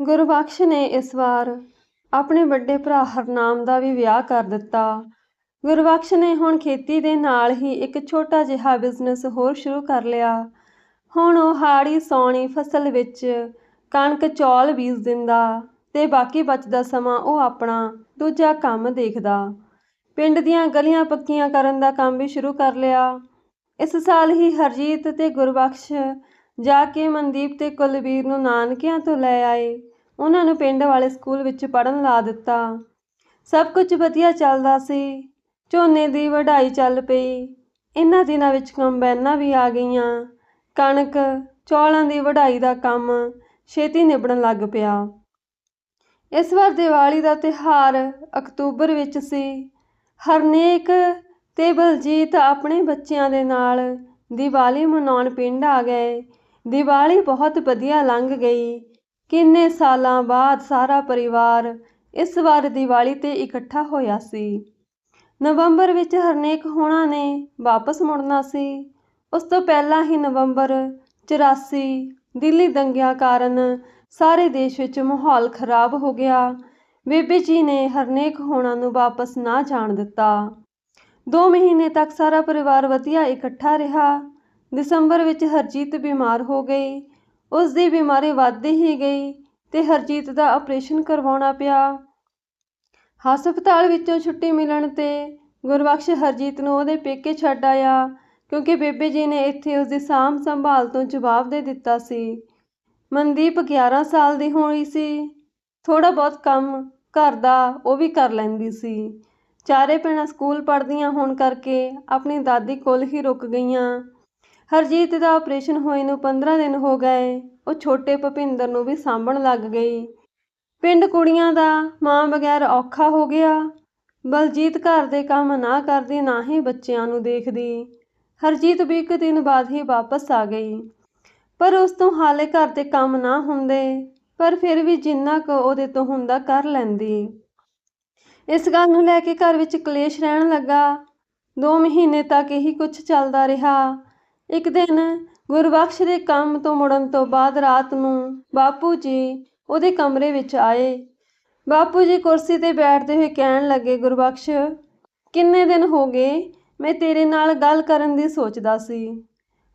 ਗੁਰਬਖਸ਼ ਨੇ ਇਸ ਵਾਰ ਆਪਣੇ ਵੱਡੇ ਭਰਾ ਹਰਨਾਮ ਦਾ ਵੀ ਵਿਆਹ ਕਰ ਦਿੱਤਾ। ਗੁਰਬਖਸ਼ ਨੇ ਹੁਣ ਖੇਤੀ ਦੇ ਨਾਲ ਹੀ ਇੱਕ ਛੋਟਾ ਜਿਹਾ ਬਿਜ਼ਨਸ ਹੋਰ ਸ਼ੁਰੂ ਕਰ ਲਿਆ। ਹੁਣ ਉਹ ਹਾੜੀ ਸੌਣੀ ਫਸਲ ਵਿੱਚ ਕਣਕ, ਚੌਲ ਬੀਜ ਦਿੰਦਾ ਤੇ ਬਾਕੀ ਬਚਦਾ ਸਮਾਂ ਉਹ ਆਪਣਾ ਦੂਜਾ ਕੰਮ ਦੇਖਦਾ। ਪਿੰਡ ਦੀਆਂ ਗਲੀਆਂ ਪੱਕੀਆਂ ਕਰਨ ਦਾ ਕੰਮ ਵੀ ਸ਼ੁਰੂ ਕਰ ਲਿਆ। ਇਸ ਸਾਲ ਹੀ ਹਰਜੀਤ ਤੇ ਗੁਰਬਖਸ਼ ਜਾ ਕੇ ਮਨਦੀਪ ਤੇ ਕੁਲਵੀਰ ਨੂੰ ਨਾਨਕਿਆਂ ਤੋਂ ਲੈ ਆਏ। ਉਹਨਾਂ ਨੂੰ ਪਿੰਡ ਵਾਲੇ ਸਕੂਲ ਵਿੱਚ ਪੜਨ ਲਾ ਦਿੱਤਾ। ਸਭ ਕੁਝ ਵਧੀਆ ਚੱਲਦਾ ਸੀ। ਝੋਨੇ ਦੀ ਵਢਾਈ ਚੱਲ ਪਈ। ਇਹਨਾਂ ਦਿਨਾਂ ਵਿੱਚ ਕੰਬਾਈਨਾਂ ਵੀ ਆ ਗਈਆਂ। ਕਣਕ, ਚੌਲਾਂ ਦੀ ਵਢਾਈ ਦਾ ਕੰਮ ਛੇਤੀ ਨਿਬੜਨ ਲੱਗ ਪਿਆ। ਇਸ ਵਾਰ ਦੀਵਾਲੀ ਦਾ ਤਿਉਹਾਰ ਅਕਤੂਬਰ ਵਿੱਚ ਸੀ। ਹਰਨੇਕ ਤੇ ਬਲਜੀਤ ਆਪਣੇ ਬੱਚਿਆਂ ਦੇ ਨਾਲ ਦੀਵਾਲੀ ਮਨਾਉਣ ਪਿੰਡ ਆ ਗਏ। ਦੀਵਾਲੀ ਬਹੁਤ ਵਧੀਆ ਲੰਘ ਗਈ। ਕਿੰਨੇ ਸਾਲਾਂ ਬਾਅਦ ਸਾਰਾ ਪਰਿਵਾਰ ਇਸ ਵਾਰ ਦੀਵਾਲੀ ਤੇ ਇਕੱਠਾ ਹੋਇਆ ਸੀ। ਨਵੰਬਰ ਵਿੱਚ ਹਰਨੇਕ ਹੋਣਾ ਨੇ ਵਾਪਸ ਮੁੜਨਾ ਸੀ। ਉਸ ਤੋਂ ਪਹਿਲਾਂ ਹੀ ਨਵੰਬਰ 84 ਦਿੱਲੀ ਦੰਗਿਆਂ ਕਾਰਨ ਸਾਰੇ ਦੇਸ਼ ਵਿੱਚ ਮਾਹੌਲ ਖਰਾਬ ਹੋ ਗਿਆ। ਬੀਬੀ ਜੀ ਨੇ ਹਰਨੇਕ ਹੋਣਾ ਨੂੰ ਵਾਪਸ ਨਾ ਜਾਣ ਦਿੱਤਾ। ਦੋ ਮਹੀਨੇ ਤੱਕ ਸਾਰਾ ਪਰਿਵਾਰ ਵਧੀਆ ਇਕੱਠਾ ਰਿਹਾ। ਦਸੰਬਰ ਵਿੱਚ ਹਰਜੀਤ ਬਿਮਾਰ ਹੋ ਗਈ। ਉਸ ਦੀ ਬਿਮਾਰੀ ਵੱਧਦੀ ਹੀ ਗਈ ਤੇ ਹਰਜੀਤ ਦਾ ਆਪਰੇਸ਼ਨ ਕਰਵਾਉਣਾ ਪਿਆ। ਹਸਪਤਾਲ ਵਿੱਚੋਂ ਛੁੱਟੀ ਮਿਲਣ ਤੇ ਗੁਰਬਖਸ਼ ਹਰਜੀਤ ਨੂੰ ਉਹਦੇ ਪੇਕੇ ਛੱਡ ਆਇਆ ਕਿਉਂਕਿ ਬੇਬੇ ਜੀ ਨੇ ਇੱਥੇ ਉਸ ਦੀ ਸਾਂਭ ਸੰਭਾਲ ਤੋਂ ਜਵਾਬ ਦੇ ਦਿੱਤਾ ਸੀ। ਮਨਦੀਪ 11 ਸਾਲ ਦੀ ਹੋਣੀ ਸੀ। ਥੋੜਾ ਬਹੁਤ ਕੰਮ ਘਰ ਦਾ ਉਹ ਵੀ ਕਰ ਲੈਂਦੀ ਸੀ। ਚਾਰੇ ਭੈਣਾਂ ਸਕੂਲ ਪੜ੍ਹਦੀਆਂ ਹੋਣ ਕਰਕੇ ਆਪਣੀ ਦਾਦੀ ਕੋਲ ਹੀ ਰੁਕ ਗਈਆਂ। ਹਰਜੀਤ ਦਾ ਆਪਰੇਸ਼ਨ ਹੋਏ ਨੂੰ 15 ਦਿਨ ਹੋ ਗਏ। ਉਹ ਛੋਟੇ ਭਪਿੰਦਰ ਨੂੰ ਵੀ ਸਾਂਭਣ ਲੱਗ ਗਈ। ਪਿੰਡ ਕੁੜੀਆਂ ਦਾ ਮਾਂ ਬਗੈਰ ਔਖਾ ਹੋ ਗਿਆ। ਬਲਜੀਤ ਘਰ ਦੇ ਕੰਮ ਨਾ ਕਰਦੀ, ਨਾ ਹੀ ਬੱਚਿਆਂ ਨੂੰ ਦੇਖਦੀ। ਹਰਜੀਤ ਵੀ ਇੱਕ ਦਿਨ ਬਾਅਦ ਹੀ ਵਾਪਸ ਆ ਗਈ। ਪਰ ਉਸ ਤੋਂ ਹਾਲੇ ਘਰ ਦੇ ਕੰਮ ਨਾ ਹੁੰਦੇ, ਪਰ ਫਿਰ ਵੀ ਜਿੰਨਾ ਕੁ ਉਹਦੇ ਤੋਂ ਹੁੰਦਾ ਕਰ ਲੈਂਦੀ। ਇਸ ਗੱਲ ਨੂੰ ਲੈ ਕੇ ਘਰ ਵਿੱਚ ਕਲੇਸ਼ ਰਹਿਣ ਲੱਗਾ। ਦੋ ਮਹੀਨੇ ਤੱਕ ਇਹੀ ਕੁਝ ਚੱਲਦਾ ਰਿਹਾ। ਇੱਕ ਦਿਨ ਗੁਰਬਖਸ਼ ਦੇ ਕੰਮ ਤੋਂ ਮੁੜਨ ਤੋਂ ਬਾਅਦ ਰਾਤ ਨੂੰ ਬਾਪੂ ਜੀ ਉਹਦੇ ਕਮਰੇ ਵਿੱਚ ਆਏ। ਬਾਪੂ ਜੀ ਕੁਰਸੀ ਤੇ ਬੈਠਦੇ ਹੋਏ ਕਹਿਣ ਲੱਗੇ, ਗੁਰਬਖਸ਼, ਕਿੰਨੇ ਦਿਨ ਹੋ ਗਏ? ਮੈਂ ਤੇਰੇ ਨਾਲ ਗੱਲ ਕਰਨ ਦੀ ਸੋਚਦਾ ਸੀ,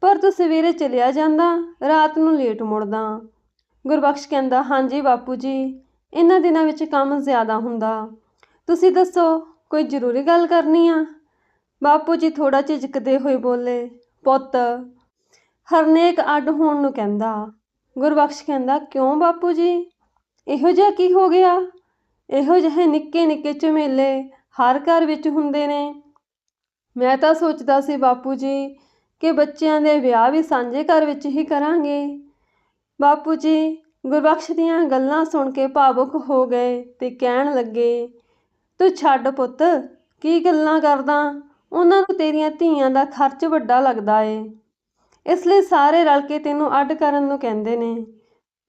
ਪਰ ਤੂੰ ਸਵੇਰੇ ਚਲਿਆ ਜਾਂਦਾ, ਰਾਤ ਨੂੰ ਲੇਟ ਮੁੜਦਾ। ਗੁਰਬਖਸ਼ ਕਹਿੰਦਾ, ਹਾਂਜੀ ਬਾਪੂ ਜੀ, ਇਹਨਾਂ ਦਿਨਾਂ ਵਿੱਚ ਕੰਮ ਜ਼ਿਆਦਾ ਹੁੰਦਾ। ਤੁਸੀਂ ਦੱਸੋ, ਕੋਈ ਜ਼ਰੂਰੀ ਗੱਲ ਕਰਨੀ ਆ? ਬਾਪੂ ਜੀ ਥੋੜਾ ਝਿਜਕਦੇ ਹੋਏ ਬੋਲੇ ਪੁੱਤ, ਹਰਨੇਕ ਅੱਡ ਹੋਣ ਨੂੰ ਕਹਿੰਦਾ। ਗੁਰਬਖਸ਼ ਕਹਿੰਦਾ, ਕਿਉਂ ਬਾਪੂ ਜੀ? ਇਹੋ ਜਿਹਾ ਕੀ ਹੋ ਗਿਆ? ਇਹੋ ਜਿਹੇ ਨਿੱਕੇ ਨਿੱਕੇ ਝਮੇਲੇ ਹਰ ਘਰ ਵਿੱਚ ਹੁੰਦੇ ਨੇ। ਮੈਂ ਤਾਂ ਸੋਚਦਾ ਸੀ, ਬਾਪੂ ਜੀ, ਕਿ ਬੱਚਿਆਂ ਦੇ ਵਿਆਹ ਵੀ ਸਾਂਝੇ ਘਰ ਵਿੱਚ ਹੀ ਕਰਾਂਗੇ। ਬਾਪੂ ਜੀ, ਗੁਰਬਖਸ਼ ਦੀਆਂ ਗੱਲਾਂ ਸੁਣ ਕੇ ਭਾਵੁਕ ਹੋ ਗਏ ਤੇ ਕਹਿਣ ਲੱਗੇ, ਤੂੰ ਛੱਡ ਪੁੱਤ, ਕੀ ਗੱਲਾਂ ਕਰਦਾ? ਉਹਨਾਂ ਨੂੰ ਤੇਰੀਆਂ ਧੀਆਂ ਦਾ ਖਰਚ ਵੱਡਾ ਲੱਗਦਾ ਏ। ਇਸ ਲਈ ਸਾਰੇ ਰਲ ਕੇ ਤੈਨੂੰ ਅੱਡ ਕਰਨ ਨੂੰ ਕਹਿੰਦੇ ਨੇ।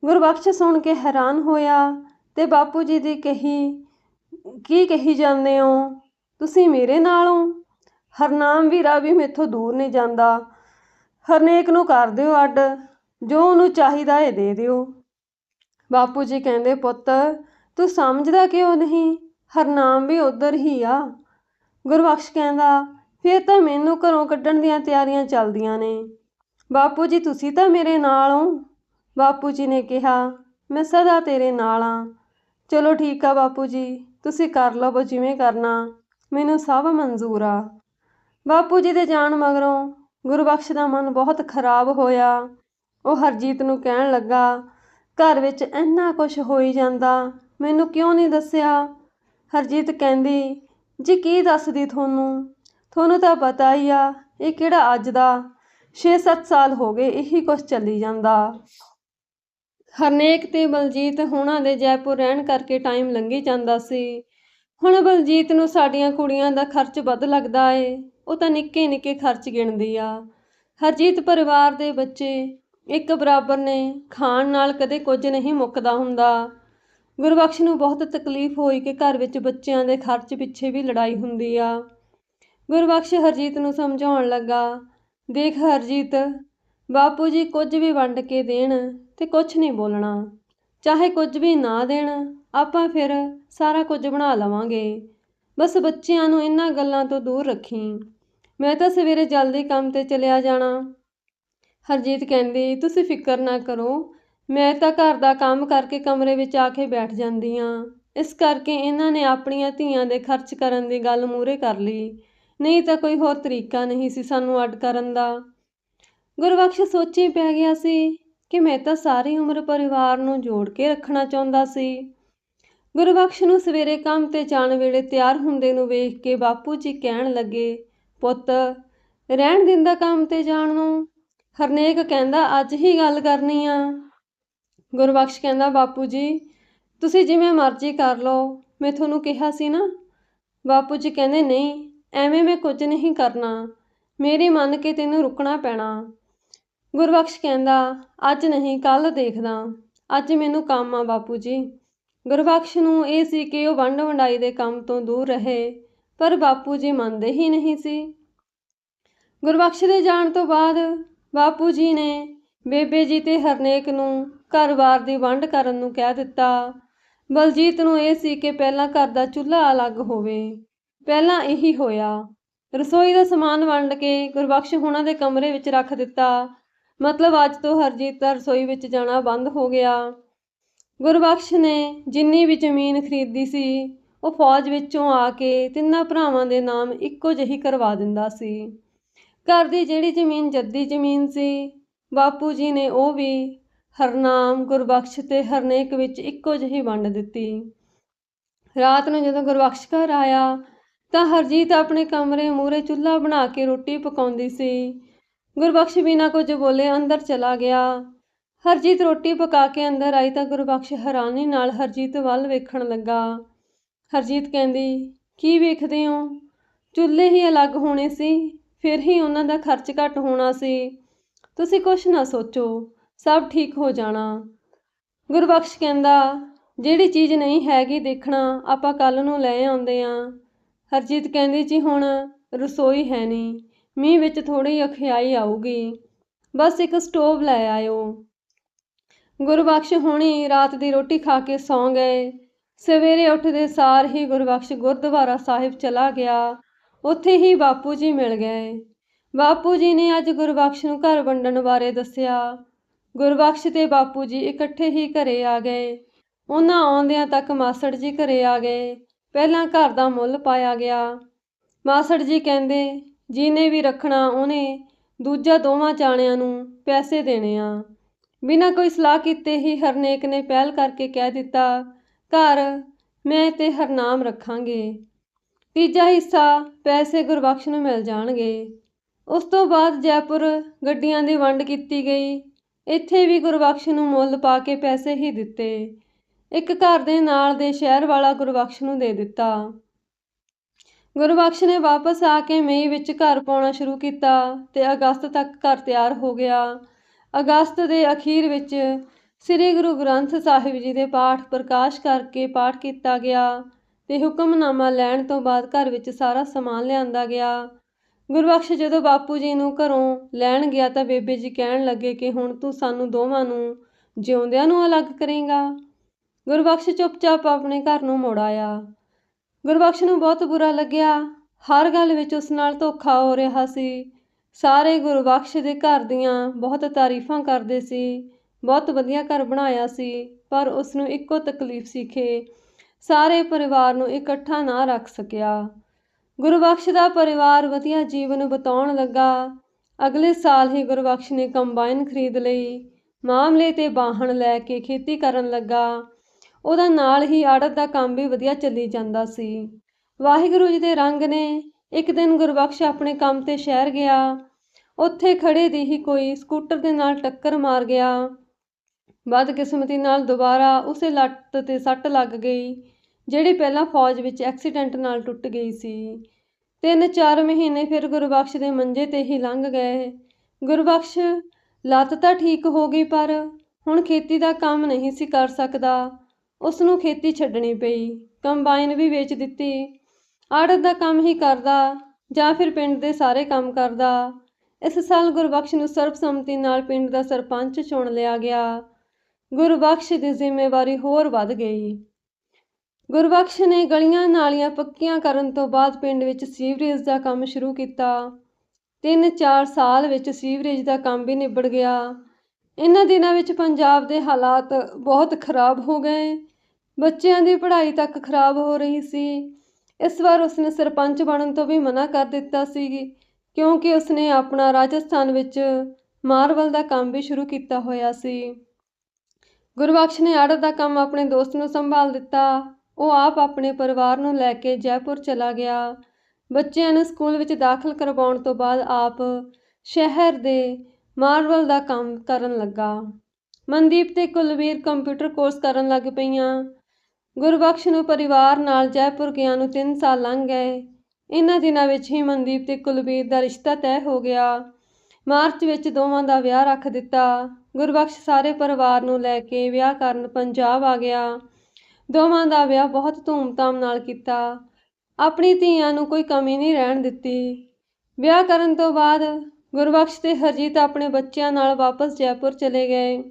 ਗੁਰਬਖਸ਼ ਸੁਣ ਕੇ ਹੈਰਾਨ ਹੋਇਆ ਤੇ ਬਾਪੂ ਜੀ ਦੀ ਕਹੀ, ਕੀ ਕਹੀ ਜਾਂਦੇ ਹੋ? ਤੁਸੀਂ ਮੇਰੇ ਨਾਲ ਹੋ? ਹਰਨਾਮ ਵੀਰਾ ਵੀ ਮੇਥੋਂ ਦੂਰ ਨਹੀਂ ਜਾਂਦਾ। ਹਰਨੇਕ ਨੂੰ ਕਰ ਦਿਓ ਅੱਡ, ਜੋ ਉਹਨੂੰ ਚਾਹੀਦਾ ਏ ਦੇ ਦਿਓ। ਬਾਪੂ ਜੀ ਕਹਿੰਦੇ, ਪੁੱਤ, ਤੂੰ ਸਮਝਦਾ ਕਿਉਂ ਨਹੀਂ? ਹਰਨਾਮ ਵੀ ਉਧਰ ਹੀ ਆ। ਗੁਰਬਖਸ਼ ਕਹਿੰਦਾ, ਫਿਰ ਤਾਂ ਮੈਨੂੰ ਘਰੋਂ ਕੱਢਣ ਦੀਆਂ ਤਿਆਰੀਆਂ ਚੱਲਦੀਆਂ ਨੇ। ਬਾਪੂ ਜੀ, ਤੁਸੀਂ ਤਾਂ ਮੇਰੇ ਨਾਲ ਹੋ। ਬਾਪੂ ਜੀ ਨੇ ਕਿਹਾ, ਮੈਂ ਸਦਾ ਤੇਰੇ ਨਾਲ ਆ ਚਲੋ ਠੀਕ ਆ ਬਾਪੂ ਜੀ, ਤੁਸੀਂ ਕਰ ਲਵੋ ਜਿਵੇਂ ਕਰਨਾ। ਮੈਨੂੰ ਸਭ ਮਨਜ਼ੂਰ ਆ। ਬਾਪੂ ਜੀ ਦੇ ਜਾਣ ਮਗਰੋਂ ਗੁਰਬਖਸ਼ ਦਾ ਮਨ ਬਹੁਤ ਖਰਾਬ ਹੋਇਆ। ਉਹ ਹਰਜੀਤ ਨੂੰ ਕਹਿਣ ਲੱਗਾ, ਘਰ ਵਿੱਚ ਇੰਨਾ ਕੁਝ ਹੋਈ ਜਾਂਦਾ, ਮੈਨੂੰ ਕਿਉਂ ਨਹੀਂ ਦੱਸਿਆ? ਹਰਜੀਤ ਕਹਿੰਦੀ ਜੀ ਕੀ ਦੱਸਦੀ ਤੁਹਾਨੂੰ? ਤੁਹਾਨੂੰ ਤਾਂ ਪਤਾ ਹੀ ਆ, ਇਹ ਕਿਹੜਾ ਅੱਜ ਦਾ? 6-7 ਸਾਲ ਹੋ ਗਏ, ਇਹੀ ਕੁਝ ਚੱਲੀ ਜਾਂਦਾ। ਹਰਨੇਕ ਤੇ ਬਲਜੀਤ ਹੁਣਾਂ ਦੇ ਜੈਪੁਰ ਰਹਿਣ ਕਰਕੇ ਟਾਈਮ ਲੰਘੀ ਜਾਂਦਾ ਸੀ। ਹੁਣ ਬਲਜੀਤ ਨੂੰ ਸਾਡੀਆਂ ਕੁੜੀਆਂ ਦਾ ਖਰਚ ਵੱਧ ਲੱਗਦਾ ਏ, ਉਹ ਤਾਂ ਨਿੱਕੇ ਨਿੱਕੇ ਖਰਚ ਗਿਣਦੀ ਆ। ਹਰਜੀਤ ਪਰਿਵਾਰ ਦੇ ਬੱਚੇ ਇੱਕ ਬਰਾਬਰ ਨੇ, ਖਾਣ ਨਾਲ ਕਦੇ ਕੁਝ ਨਹੀਂ ਮੁੱਕਦਾ ਹੁੰਦਾ। ਗੁਰਬਖਸ਼ ਨੂੰ ਬਹੁਤ ਤਕਲੀਫ ਹੋਈ ਕਿ ਘਰ ਵਿੱਚ ਬੱਚਿਆਂ ਦੇ ਖਰਚ ਪਿੱਛੇ ਵੀ ਲੜਾਈ ਹੁੰਦੀ ਆ। ਗੁਰਬਖਸ਼ ਹਰਜੀਤ ਨੂੰ ਸਮਝਾਉਣ ਲੱਗਾ, ਦੇਖ ਹਰਜੀਤ, ਬਾਪੂ ਜੀ ਕੁਝ ਵੀ ਵੰਡ ਕੇ ਦੇਣ ਤੇ ਕੁਝ ਨਹੀਂ ਬੋਲਣਾ। ਚਾਹੇ ਕੁਝ ਵੀ ਨਾ ਦੇਣ, ਆਪਾਂ ਫਿਰ ਸਾਰਾ ਕੁਝ ਬਣਾ ਲਵਾਂਗੇ। ਬਸ ਬੱਚਿਆਂ ਨੂੰ ਇਹਨਾਂ ਗੱਲਾਂ ਤੋਂ ਦੂਰ ਰੱਖੀ। ਮੈਂ ਤਾਂ ਸਵੇਰੇ ਜਲਦੀ ਕੰਮ ਤੇ ਚਲਿਆ ਜਾਣਾ। ਹਰਜੀਤ ਕਹਿੰਦੀ, ਤੁਸੀਂ ਫਿਕਰ ਨਾ ਕਰੋ ਮੈਂ ਤਾਂ ਘਰ ਦਾ ਕੰਮ ਕਰਕੇ ਕਮਰੇ ਵਿੱਚ ਆ ਕੇ ਬੈਠ ਜਾਂਦੀ ਹਾਂ। ਇਸ ਕਰਕੇ ਇਹਨਾਂ ਨੇ ਆਪਣੀਆਂ ਧੀਆਂ ਦੇ ਖਰਚ ਕਰਨ ਦੀ ਗੱਲ ਮੂਰੇ ਕਰ ਲਈ। ਨਹੀਂ ਤਾਂ ਕੋਈ ਹੋਰ ਤਰੀਕਾ ਨਹੀਂ ਸੀ ਸਾਨੂੰ ਅੱਡ ਕਰਨ ਦਾ। ਗੁਰਬਖਸ਼ ਸੋਚੀ ਪੈ ਗਿਆ ਸੀ ਕਿ ਮੈਂ ਤਾਂ ਸਾਰੀ ਉਮਰ ਪਰਿਵਾਰ ਨੂੰ ਜੋੜ ਕੇ ਰੱਖਣਾ ਚਾਹੁੰਦਾ ਸੀ। ਗੁਰਬਖਸ਼ ਨੂੰ ਸਵੇਰੇ ਕੰਮ ਤੇ ਜਾਣ ਵੇਲੇ ਤਿਆਰ ਹੁੰਦੇ ਨੂੰ ਵੇਖ ਕੇ ਬਾਪੂ ਜੀ ਕਹਿਣ ਲੱਗੇ, ਪੁੱਤ, ਰਹਿਣ ਦਿੰਦਾ ਕੰਮ ਤੇ ਜਾਣ ਨੂੰ? ਹਰਨੇਕ ਕਹਿੰਦਾ, ਅੱਜ ਹੀ ਗੱਲ ਕਰਨੀ ਆ। ਗੁਰਬਖਸ਼ ਕਹਿੰਦਾ, ਬਾਪੂ ਜੀ, ਤੁਸੀਂ ਜਿਵੇਂ ਮਰਜ਼ੀ ਕਰ ਲਓ। ਮੈਂ ਤੁਹਾਨੂੰ ਕਿਹਾ ਸੀ ਨਾ, ਬਾਪੂ ਜੀ ਕਹਿੰਦੇ, ਨਹੀਂ, ਐਵੇਂ ਮੈਂ ਕੁਝ ਨਹੀਂ ਕਰਨਾ। ਮੇਰੀ ਮੰਨ ਕੇ ਤੈਨੂੰ ਰੁਕਣਾ ਪੈਣਾ। ਗੁਰਬਖਸ਼ ਕਹਿੰਦਾ, ਅੱਜ ਨਹੀਂ ਕੱਲ ਦੇਖਦਾ। ਅੱਜ ਮੈਨੂੰ ਕੰਮ ਆ, ਬਾਪੂ ਜੀ। ਗੁਰਬਖਸ਼ ਨੂੰ ਇਹ ਸੀ ਕਿ ਉਹ ਵੰਡ ਵੰਡਾਈ ਦੇ ਕੰਮ ਤੋਂ ਦੂਰ ਰਹੇ, ਪਰ ਬਾਪੂ ਜੀ ਮੰਨਦੇ ਹੀ ਨਹੀਂ ਸੀ। ਗੁਰਬਖਸ਼ ਦੇ ਜਾਣ ਤੋਂ ਬਾਅਦ ਬਾਪੂ ਜੀ ਨੇ ਬੇਬੇ ਜੀ ਤੇ ਹਰਨੇਕ ਨੂੰ ਘਰ-ਬਾਰ ਦੀ ਵੰਡ ਕਰਨ ਨੂੰ ਕਹਿ ਦਿੱਤਾ। ਬਲਜੀਤ ਨੂੰ ਇਹ ਸੀ ਕਿ ਪਹਿਲਾਂ ਘਰ ਦਾ ਚੁੱਲ੍ਹਾ ਅਲੱਗ ਹੋਵੇ। ਪਹਿਲਾਂ ਇਹੀ ਹੋਇਆ। ਰਸੋਈ ਦਾ ਸਮਾਨ ਵੰਡ ਕੇ ਗੁਰਬਖਸ਼ ਹੁਣਾਂ ਦੇ ਕਮਰੇ ਵਿੱਚ ਰੱਖ ਦਿੱਤਾ। ਮਤਲਬ ਅੱਜ ਤੋਂ ਹਰਜੀਤ ਦਾ ਰਸੋਈ ਵਿੱਚ ਜਾਣਾ ਬੰਦ ਹੋ ਗਿਆ। ਗੁਰਬਖਸ਼ ਨੇ ਜਿੰਨੀ ਵੀ ਜ਼ਮੀਨ ਖਰੀਦੀ ਸੀ, ਉਹ ਫੌਜ ਵਿੱਚੋਂ ਆ ਕੇ ਤਿੰਨਾਂ ਭਰਾਵਾਂ ਦੇ ਨਾਮ ਇੱਕੋ ਜਿਹੀ ਕਰਵਾ ਦਿੰਦਾ ਸੀ। ਘਰ ਦੀ ਜਿਹੜੀ ਜ਼ਮੀਨ, ਜੱਦੀ ਜ਼ਮੀਨ ਸੀ ਬਾਪੂ ਜੀ ਨੇ ਉਹ ਵੀ ਹਰਨਾਮ ਗੁਰਬਖਸ਼ ਤੇ ਹਰਨੇਕ ਵਿੱਚ ਇੱਕੋ ਜਿਹੀ ਵੰਡ ਦਿੱਤੀ। ਰਾਤ ਨੂੰ ਜਦੋਂ ਗੁਰਬਖਸ਼ ਘਰ ਆਇਆ, ਤਾਂ ਹਰਜੀਤ ਆਪਣੇ ਕਮਰੇ ਮੂਹਰੇ ਚੁੱਲ੍ਹਾ ਬਣਾ ਕੇ ਰੋਟੀ ਪਕਾਉਂਦੀ ਸੀ। ਗੁਰਬਖਸ਼ ਬਿਨਾਂ ਕੁਝ ਬੋਲੇ ਅੰਦਰ ਚਲਾ ਗਿਆ। ਹਰਜੀਤ ਰੋਟੀ ਪਕਾ ਕੇ ਅੰਦਰ ਆਈ ਤਾਂ ਗੁਰਬਖਸ਼ ਹੈਰਾਨੀ ਨਾਲ ਹਰਜੀਤ ਵੱਲ ਵੇਖਣ ਲੱਗਾ। ਹਰਜੀਤ ਕਹਿੰਦੀ, ਕੀ ਵੇਖਦੇ ਹੋ? ਚੁੱਲ੍ਹੇ ਹੀ ਅਲੱਗ ਹੋਣੇ ਸੀ, ਫਿਰ ਹੀ ਉਹਨਾਂ ਦਾ ਖਰਚ ਘੱਟ ਹੋਣਾ ਸੀ। ਤੁਸੀਂ ਕੁਛ ਨਾ ਸੋਚੋ, ਸਭ ਠੀਕ ਹੋ ਜਾਣਾ। ਗੁਰਬਖਸ਼ ਕਹਿੰਦਾ, ਜਿਹੜੀ ਚੀਜ਼ ਨਹੀਂ ਹੈਗੀ ਦੇਖਣਾ, ਆਪਾਂ ਕੱਲ ਨੂੰ ਲੈ ਆਉਂਦੇ ਆਂ। ਹਰਜੀਤ ਕਹਿੰਦੀ ਜੀ, ਹੁਣ ਰਸੋਈ ਹੈ ਨਹੀਂ, ਮੀਂਹ ਵਿੱਚ ਥੋੜੀ ਅਖਿਆਈ ਆਊਗੀ। ਬਸ ਇੱਕ ਸਟੋਵ ਲੈ ਆਇਓ। ਗੁਰਬਖਸ਼ ਹੁਣੀ ਰਾਤ ਦੀ ਰੋਟੀ ਖਾ ਕੇ ਸੌਂ ਗਏ। ਸਵੇਰੇ ਉੱਠਦੇ ਸਾਰ ਹੀ ਗੁਰਬਖਸ਼ ਗੁਰਦੁਆਰਾ ਸਾਹਿਬ ਚਲਾ ਗਿਆ। ਉੱਥੇ ਹੀ ਬਾਪੂ ਜੀ ਮਿਲ ਗਏ। ਬਾਪੂ ਜੀ ਨੇ ਅੱਜ ਗੁਰਬਖਸ਼ ਨੂੰ ਘਰ ਵੰਡਣ ਬਾਰੇ ਦੱਸਿਆ। ਗੁਰਬਖਸ਼ ਤੇ ਬਾਪੂ ਜੀ ਇਕੱਠੇ ਹੀ ਘਰੇ ਆ ਗਏ। ਉਹਨਾਂ ਆਉਂਦਿਆਂ ਤੱਕ ਮਾਸੜ ਜੀ ਘਰੇ ਆ ਗਏ। ਪਹਿਲਾਂ ਘਰ ਦਾ ਮੁੱਲ ਪਾਇਆ ਗਿਆ। ਮਾਸੜ ਜੀ ਕਹਿੰਦੇ, ਜਿਹਨੇ ਵੀ ਰੱਖਣਾ ਉਹਨੇ ਦੂਜਾ ਦੋਵਾਂ ਚਾਣਿਆਂ ਨੂੰ ਪੈਸੇ ਦੇਣੇ ਆ। ਬਿਨਾਂ ਕੋਈ ਸਲਾਹ ਕੀਤੇ ਹੀ ਹਰਨੇਕ ਨੇ ਪਹਿਲ ਕਰਕੇ ਕਹਿ ਦਿੱਤਾ, ਘਰ ਮੈਂ ਤੇ ਹਰਨਾਮ ਰੱਖਾਂਗੇ। ਤੀਜਾ ਹਿੱਸਾ ਪੈਸੇ ਗੁਰਬਖਸ਼ ਨੂੰ ਮਿਲ ਜਾਣਗੇ। ਉਸ ਤੋਂ ਬਾਅਦ ਜੈਪੁਰ ਗੱਡੀਆਂ ਦੀ ਵੰਡ ਕੀਤੀ ਗਈ। ਇੱਥੇ ਵੀ ਗੁਰਬਖਸ਼ ਨੂੰ ਮੁੱਲ ਪਾ ਕੇ ਪੈਸੇ ਹੀ ਦਿੱਤੇ। ਇੱਕ ਘਰ ਦੇ ਨਾਲ ਦੇ ਸ਼ਹਿਰ ਵਾਲਾ ਗੁਰਬਖਸ਼ ਨੂੰ ਦੇ ਦਿੱਤਾ। ਗੁਰਬਖਸ਼ ਨੇ ਵਾਪਸ ਆ ਕੇ ਮਈ ਵਿੱਚ ਘਰ ਪਾਉਣਾ ਸ਼ੁਰੂ ਕੀਤਾ ਤੇ ਅਗਸਤ ਤੱਕ ਘਰ ਤਿਆਰ ਹੋ ਗਿਆ। ਅਗਸਤ ਦੇ ਅਖੀਰ ਵਿੱਚ ਸ੍ਰੀ ਗੁਰੂ ਗ੍ਰੰਥ ਸਾਹਿਬ ਜੀ ਦੇ ਪਾਠ ਪ੍ਰਕਾਸ਼ ਕਰਕੇ ਪਾਠ ਕੀਤਾ ਗਿਆ ਤੇ ਹੁਕਮਨਾਮਾ ਲੈਣ ਤੋਂ ਬਾਅਦ ਘਰ ਵਿੱਚ ਸਾਰਾ ਸਮਾਨ ਲਿਆਂਦਾ ਗਿਆ। ਗੁਰਬਖਸ਼ ਜਦੋਂ ਬਾਪੂ ਜੀ ਨੂੰ ਘਰੋਂ ਲੈਣ ਗਿਆ ਤਾਂ ਬੇਬੇ ਜੀ ਕਹਿਣ ਲੱਗੇ ਕਿ ਹੁਣ ਤੂੰ ਸਾਨੂੰ ਦੋਵਾਂ ਨੂੰ ਜਿਉਂਦਿਆਂ ਨੂੰ ਅਲੱਗ ਕਰੇਂਗਾ। ਗੁਰਬਖਸ਼ ਚੁੱਪਚਾਪ ਆਪਣੇ ਘਰ ਨੂੰ ਮੁੜ ਆਇਆ। ਗੁਰਬਖਸ਼ ਨੂੰ ਬਹੁਤ ਬੁਰਾ ਲੱਗਿਆ। ਹਰ ਗੱਲ ਵਿੱਚ ਉਸ ਨਾਲ ਧੋਖਾ ਹੋ ਰਿਹਾ ਸੀ। ਸਾਰੇ ਗੁਰਬਖਸ਼ ਦੇ ਘਰ ਦੀਆਂ ਬਹੁਤ ਤਾਰੀਫਾਂ ਕਰਦੇ ਸੀ। ਬਹੁਤ ਵਧੀਆ ਘਰ ਬਣਾਇਆ ਸੀ, ਪਰ ਉਸ ਨੂੰ ਇੱਕੋ ਤਕਲੀਫ ਸੀ ਕਿ ਸਾਰੇ ਪਰਿਵਾਰ ਨੂੰ ਇਕੱਠਾ ਨਾ ਰੱਖ ਸਕਿਆ। ਗੁਰਬਖਸ਼ ਦਾ ਪਰਿਵਾਰ ਵਧੀਆ ਜੀਵਨ ਬਿਤਾਉਣ ਲੱਗਾ। ਅਗਲੇ ਸਾਲ ਹੀ ਗੁਰਬਖਸ਼ ਨੇ ਕੰਬਾਈਨ ਖਰੀਦ ਲਈ। ਮਾਮਲੇ ਤੇ ਬਾਹਣ ਲੈ ਕੇ ਖੇਤੀ ਕਰਨ ਲੱਗਾ। ਉਹਦਾ ਨਾਲ ਹੀ ਆੜਤ ਦਾ ਕੰਮ ਵੀ ਵਧੀਆ ਚੱਲੀ ਜਾਂਦਾ ਸੀ। ਵਾਹਿਗੁਰੂ ਜੀ ਦੇ ਰੰਗ ਨੇ ਇੱਕ ਦਿਨ ਗੁਰਬਖਸ਼ ਆਪਣੇ ਕੰਮ ਤੇ ਸ਼ਹਿਰ ਗਿਆ। ਉੱਥੇ ਖੜੇ ਦੀ ਹੀ ਕੋਈ ਸਕੂਟਰ ਦੇ ਨਾਲ ਟੱਕਰ ਮਾਰ ਗਿਆ। ਬਦਕਿਸਮਤੀ ਨਾਲ ਦੁਬਾਰਾ ਉਸੇ ਲੱਤ ਤੇ ਸੱਟ ਲੱਗ ਗਈ। ਜਿਹੜੀ ਪਹਿਲਾਂ ਫੌਜ ਵਿੱਚ ਐਕਸੀਡੈਂਟ ਨਾਲ ਟੁੱਟ ਗਈ ਸੀ। ਤਿੰਨ ਚਾਰ ਮਹੀਨੇ ਫਿਰ ਗੁਰਬਖਸ਼ ਦੇ ਮੰਜੇ ਤੇ ਹੀ ਲੰਘ ਗਏ। ਗੁਰਬਖਸ਼, ਲੱਤ ਤਾਂ ਠੀਕ ਹੋ ਗਈ ਪਰ ਹੁਣ ਖੇਤੀ ਦਾ ਕੰਮ ਨਹੀਂ ਸੀ ਕਰ ਸਕਦਾ। ਉਸ ਨੂੰ ਖੇਤੀ ਛੱਡਣੀ ਪਈ, ਕੰਬਾਈਨ ਵੀ ਵੇਚ ਦਿੱਤੀ। ਆੜਤ ਦਾ ਕੰਮ ਹੀ ਕਰਦਾ ਜਾਂ ਫਿਰ ਪਿੰਡ ਦੇ ਸਾਰੇ ਕੰਮ ਕਰਦਾ। ਇਸ ਸਾਲ ਗੁਰਬਖਸ਼ ਨੂੰ ਸਰਬਸੰਮਤੀ ਨਾਲ ਪਿੰਡ ਦਾ ਸਰਪੰਚ ਚੁਣ ਲਿਆ ਗਿਆ। ਗੁਰਬਖਸ਼ ਦੀ ਜ਼ਿੰਮੇਵਾਰੀ ਹੋਰ ਵੱਧ ਗਈ। ਗੁਰਬਖਸ਼ ਨੇ ਗਲੀਆਂ ਨਾਲੀਆਂ ਪੱਕੀਆਂ ਕਰਨ ਤੋਂ ਬਾਅਦ ਪਿੰਡ ਵਿੱਚ ਸੀਵਰੇਜ ਦਾ ਕੰਮ ਸ਼ੁਰੂ ਕੀਤਾ। ਤਿੰਨ ਚਾਰ ਸਾਲ ਵਿੱਚ ਸੀਵਰੇਜ ਦਾ ਕੰਮ ਵੀ ਨਿਬੜ ਗਿਆ। ਇਹਨਾਂ ਦਿਨਾਂ ਵਿੱਚ ਪੰਜਾਬ ਦੇ ਹਾਲਾਤ ਬਹੁਤ ਖਰਾਬ ਹੋ ਗਏ। ਬੱਚਿਆਂ ਦੀ ਪੜ੍ਹਾਈ ਤੱਕ ਖਰਾਬ ਹੋ ਰਹੀ ਸੀ। ਇਸ ਵਾਰ ਉਸਨੇ ਸਰਪੰਚ ਬਣਨ ਤੋਂ ਵੀ ਮਨਾ ਕਰ ਦਿੱਤਾ ਸੀ, ਕਿਉਂਕਿ ਉਸਨੇ ਆਪਣਾ ਰਾਜਸਥਾਨ ਵਿੱਚ ਮਾਰਵਲ ਦਾ ਕੰਮ ਵੀ ਸ਼ੁਰੂ ਕੀਤਾ ਹੋਇਆ ਸੀ। ਗੁਰਬਖਸ਼ ਨੇ ਆੜਤ ਦਾ ਕੰਮ ਆਪਣੇ ਦੋਸਤ ਨੂੰ ਸੰਭਾਲ ਦਿੱਤਾ। ਉਹ ਆਪ ਆਪਣੇ ਪਰਿਵਾਰ ਨੂੰ ਲੈ ਕੇ ਜੈਪੁਰ ਚਲਾ ਗਿਆ। ਬੱਚਿਆਂ ਨੂੰ ਸਕੂਲ ਵਿੱਚ ਦਾਖਲ ਕਰਵਾਉਣ ਤੋਂ ਬਾਅਦ ਆਪ ਸ਼ਹਿਰ ਦੇ ਮਾਰਬਲ ਦਾ ਕੰਮ ਕਰਨ ਲੱਗਾ। ਮਨਦੀਪ ਤੇ ਕੁਲਵੀਰ ਕੰਪਿਊਟਰ ਕੋਰਸ ਕਰਨ ਲੱਗ ਪਈਆਂ। ਗੁਰਬਖਸ਼ ਨੂੰ ਪਰਿਵਾਰ ਨਾਲ ਜੈਪੁਰ ਗਿਆ ਨੂੰ 3 ਸਾਲ ਲੰਘ ਗਏ। ਇਹਨਾਂ ਦਿਨਾਂ ਵਿੱਚ ਹੀ ਮਨਦੀਪ ਤੇ ਕੁਲਵੀਰ ਦਾ ਰਿਸ਼ਤਾ ਤੈਅ ਹੋ ਗਿਆ। ਮਾਰਚ ਵਿੱਚ ਦੋਵਾਂ ਦਾ ਵਿਆਹ ਰੱਖ ਦਿੱਤਾ। ਗੁਰਬਖਸ਼ ਸਾਰੇ ਪਰਿਵਾਰ ਨੂੰ ਲੈ ਕੇ ਵਿਆਹ ਕਰਨ ਪੰਜਾਬ ਆ ਗਿਆ। ਦੋਵਾਂ ਦਾ ਵਿਆਹ ਬਹੁਤ ਧੂਮਧਾਮ ਨਾਲ ਕੀਤਾ। ਆਪਣੀ ਧੀਆਂ ਨੂੰ ਕੋਈ ਕਮੀ ਨਹੀਂ ਰਹਿਣ ਦਿੱਤੀ। ਵਿਆਹ ਕਰਨ ਤੋਂ ਬਾਅਦ ਗੁਰਬਖਸ਼ ਤੇ ਹਰਜੀਤ ਆਪਣੇ ਬੱਚਿਆਂ ਨਾਲ ਵਾਪਸ ਜੈਪੁਰ ਚਲੇ ਗਏ।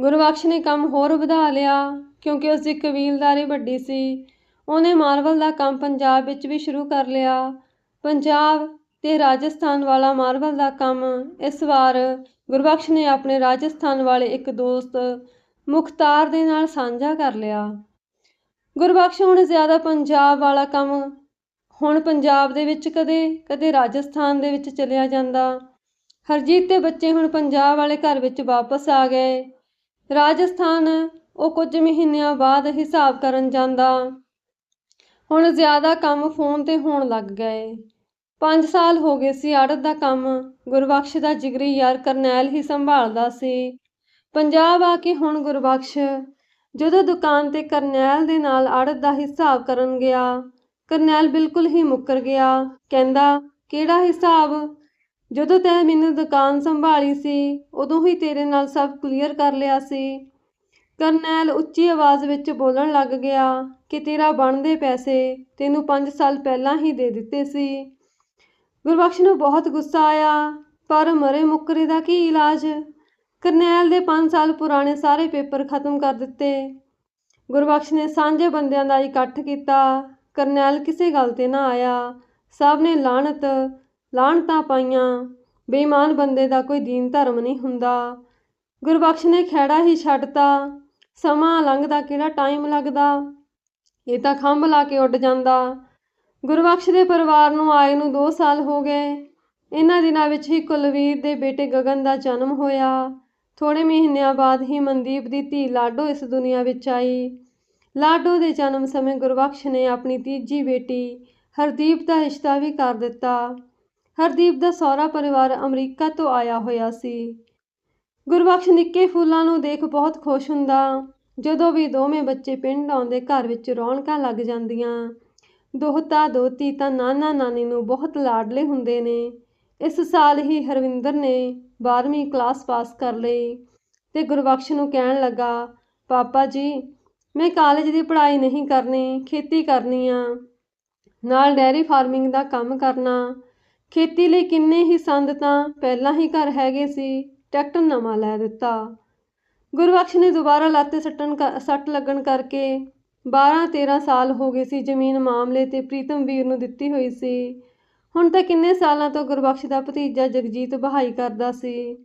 ਗੁਰਬਖਸ਼ ਨੇ ਕੰਮ ਹੋਰ ਵਧਾ ਲਿਆ ਕਿਉਂਕਿ ਉਸ ਦੀ ਕਬੀਲਦਾਰੀ ਵੱਡੀ ਸੀ। ਉਹਨੇ ਮਾਰਬਲ ਦਾ ਕੰਮ ਪੰਜਾਬ ਵਿੱਚ ਵੀ ਸ਼ੁਰੂ ਕਰ ਲਿਆ। ਪੰਜਾਬ ਤੇ ਰਾਜਸਥਾਨ ਵਾਲਾ ਮਾਰਬਲ ਦਾ ਕੰਮ ਇਸ ਵਾਰ ਗੁਰਬਖਸ਼ ਨੇ ਆਪਣੇ ਰਾਜਸਥਾਨ ਵਾਲੇ ਇੱਕ ਦੋਸਤ ਮੁਖਤਾਰ ਦੇ ਨਾਲ ਸਾਂਝਾ ਕਰ ਲਿਆ। ਗੁਰਬਖਸ਼ ਹੁਣ ਜ਼ਿਆਦਾ ਪੰਜਾਬ ਵਾਲਾ ਕੰਮ, ਹੁਣ ਪੰਜਾਬ ਦੇ ਵਿੱਚ ਕਦੇ ਕਦੇ ਰਾਜਸਥਾਨ ਦੇ ਵਿੱਚ ਚਲਿਆ ਜਾਂਦਾ। ਹਰਜੀਤ ਦੇ ਬੱਚੇ ਹੁਣ ਪੰਜਾਬ ਵਾਲੇ ਘਰ ਵਿੱਚ ਵਾਪਸ ਆ ਗਏ। ਰਾਜਸਥਾਨ ਉਹ ਕੁਝ ਮਹੀਨਿਆਂ ਬਾਅਦ ਹਿਸਾਬ ਕਰਨ ਜਾਂਦਾ। ਹੁਣ ਜ਼ਿਆਦਾ ਕੰਮ ਫੋਨ ਤੇ ਹੋਣ ਲੱਗ ਗਏ। 5 ਸਾਲ ਹੋ ਗਏ ਸੀ ਆੜਤ ਦਾ ਕੰਮ। ਗੁਰਬਖਸ਼ ਦਾ ਜਿਗਰੀ ਯਾਰ ਕਰਨੈਲ ਹੀ ਸੰਭਾਲਦਾ ਸੀ। ਪੰਜਾਬ ਆ ਕੇ ਹੁਣ ਗੁਰਬਖਸ਼। ਜਦੋਂ ਦੁਕਾਨ ਤੇ ਕਰਨੈਲ ਦੇ ਨਾਲ ਆੜਤ ਦਾ ਹਿਸਾਬ ਕਰਨ ਗਿਆ, ਕਰਨੈਲ ਬਿਲਕੁਲ ਹੀ ਮੁੱਕਰ ਗਿਆ। ਕਹਿੰਦਾ, ਕਿਹੜਾ ਹਿਸਾਬ? ਜਦੋਂ ਤੈਂ ਮੈਨੂੰ ਦੁਕਾਨ ਸੰਭਾਲੀ ਸੀ, ਉਦੋਂ ਹੀ ਤੇਰੇ ਨਾਲ ਸਭ ਕਲੀਅਰ ਕਰ ਲਿਆ ਸੀ। ਕਰਨੈਲ ਉੱਚੀ ਆਵਾਜ਼ ਵਿੱਚ ਬੋਲਣ ਲੱਗ ਗਿਆ ਕਿ ਤੇਰਾ ਬਣਦੇ ਪੈਸੇ ਤੈਨੂੰ 5 ਸਾਲ ਪਹਿਲਾਂ ਹੀ ਦੇ ਦਿੱਤੇ ਸੀ। ਗੁਰਬਖਸ਼ ਨੂੰ ਬਹੁਤ ਗੁੱਸਾ ਆਇਆ, ਪਰ ਮਰੇ ਮੁੱਕਰੇ ਦਾ ਕੀ ਇਲਾਜ? ਕਰਨੈਲ ਦੇ 5 ਸਾਲ ਪੁਰਾਣੇ ਸਾਰੇ ਪੇਪਰ ਖਤਮ ਕਰ ਦਿੱਤੇ। ਗੁਰਬਖਸ਼ ਨੇ ਸਾਂਝੇ ਬੰਦਿਆਂ ਦਾ ਇਕੱਠ ਕੀਤਾ। ਕਰਨੈਲ ਕਿਸੇ ਗੱਲ ਤੇ ਨਾ ਆਇਆ। ਸਭ ਨੇ ਲਾਹਣਤ ਲਾਹਣਤਾਂ ਪਾਈਆਂ। ਬੇਈਮਾਨ ਬੰਦੇ ਦਾ ਕੋਈ ਦੀਨ ਧਰਮ ਨਹੀਂ ਹੁੰਦਾ। ਗੁਰਬਖਸ਼ ਨੇ ਖੈੜਾ ਹੀ ਛੱਡਤਾ। ਸਮਾਂ ਲੰਘਦਾ ਕਿਹੜਾ ਟਾਈਮ ਲੱਗਦਾ? ਇਹ ਤਾਂ ਖੰਭ ਲਾ ਕੇ ਉੱਡ ਜਾਂਦਾ। ਗੁਰਬਖਸ਼ ਦੇ ਪਰਿਵਾਰ ਨੂੰ ਆਏ ਨੂੰ 2 ਸਾਲ ਹੋ ਗਏ। ਇਹਨਾਂ ਦਿਨਾਂ ਵਿੱਚ ਹੀ ਕੁਲਵੀਰ ਦੇ ਬੇਟੇ ਗਗਨ ਦਾ ਜਨਮ ਹੋਇਆ। ਥੋੜੇ ਮਹੀਨਿਆਂ ਬਾਅਦ ਹੀ ਮਨਦੀਪ ਦੀ ਧੀ ਲਾਡੋ ਇਸ ਦੁਨੀਆ ਵਿੱਚ ਆਈ। ਲਾਡੋ ਦੇ ਜਨਮ ਸਮੇਂ ਗੁਰਬਖਸ਼ ਨੇ ਆਪਣੀ ਤੀਜੀ ਬੇਟੀ ਹਰਦੀਪ ਦਾ ਰਿਸ਼ਤਾ ਵੀ ਕਰ ਦਿੱਤਾ। ਹਰਦੀਪ ਦਾ ਸਹੁਰਾ ਪਰਿਵਾਰ ਅਮਰੀਕਾ ਤੋਂ ਆਇਆ ਹੋਇਆ ਸੀ। ਗੁਰਬਖਸ਼ ਨਿੱਕੇ ਫੁੱਲਾਂ ਨੂੰ ਦੇਖ ਬਹੁਤ ਖੁਸ਼ ਹੁੰਦਾ। ਜਦੋਂ ਵੀ ਦੋਵੇਂ ਬੱਚੇ ਪਿੰਡ ਆਉਂਦੇ ਘਰ ਵਿੱਚ ਰੌਣਕਾਂ ਲੱਗ ਜਾਂਦੀਆਂ। ਦੋਹਤਾ ਦੋਤੀ ਤਾਂ ਨਾਨਾ ਨਾਨੀ ਨੂੰ ਬਹੁਤ ਲਾਡਲੇ ਹੁੰਦੇ ਨੇ। ਇਸ ਸਾਲ ਹੀ ਹਰਵਿੰਦਰ ਨੇ 12ਵੀਂ ਕਲਾਸ ਪਾਸ ਕਰ ਲਈ ਤੇ ਗੁਰਬਖਸ਼ ਨੂੰ ਕਹਿਣ ਲੱਗਾ, ਪਾਪਾ ਜੀ, ਮੈਂ ਕਾਲਜ ਦੀ ਪੜ੍ਹਾਈ ਨਹੀਂ ਕਰਨੀ, ਖੇਤੀ ਕਰਨੀ ਆ। ਨਾਲ ਡੈਰੀ ਫਾਰਮਿੰਗ ਦਾ ਕੰਮ ਕਰਨਾ। ਖੇਤੀ ਲਈ ਕਿੰਨੇ ਹੀ ਸੰਦ ਤਾਂ ਪਹਿਲਾਂ ਹੀ ਘਰ ਹੈਗੇ ਸੀ, ਟਰੈਕਟਰ ਨਵਾਂ ਲੈ ਦਿੱਤਾ। ਗੁਰਬਖਸ਼ ਨੇ ਦੁਬਾਰਾ ਲਾਤੇ ਸੱਟਣ ਸੱਟ ਲੱਗਣ ਕਰਕੇ 12-13 ਸਾਲ ਹੋ ਗਏ ਸੀ ਜ਼ਮੀਨ ਮਾਮਲੇ ਤੇ ਪ੍ਰੀਤਮ ਵੀਰ ਨੂੰ ਦਿੱਤੀ ਹੋਈ ਸੀ। ਹੁਣ ਤਾਂ ਕਿੰਨੇ ਸਾਲਾਂ ਤੋਂ ਗੁਰਬਖਸ਼ ਦਾ ਭਤੀਜਾ ਜਗਜੀਤ ਬਹਾਈ ਕਰਦਾ ਸੀ।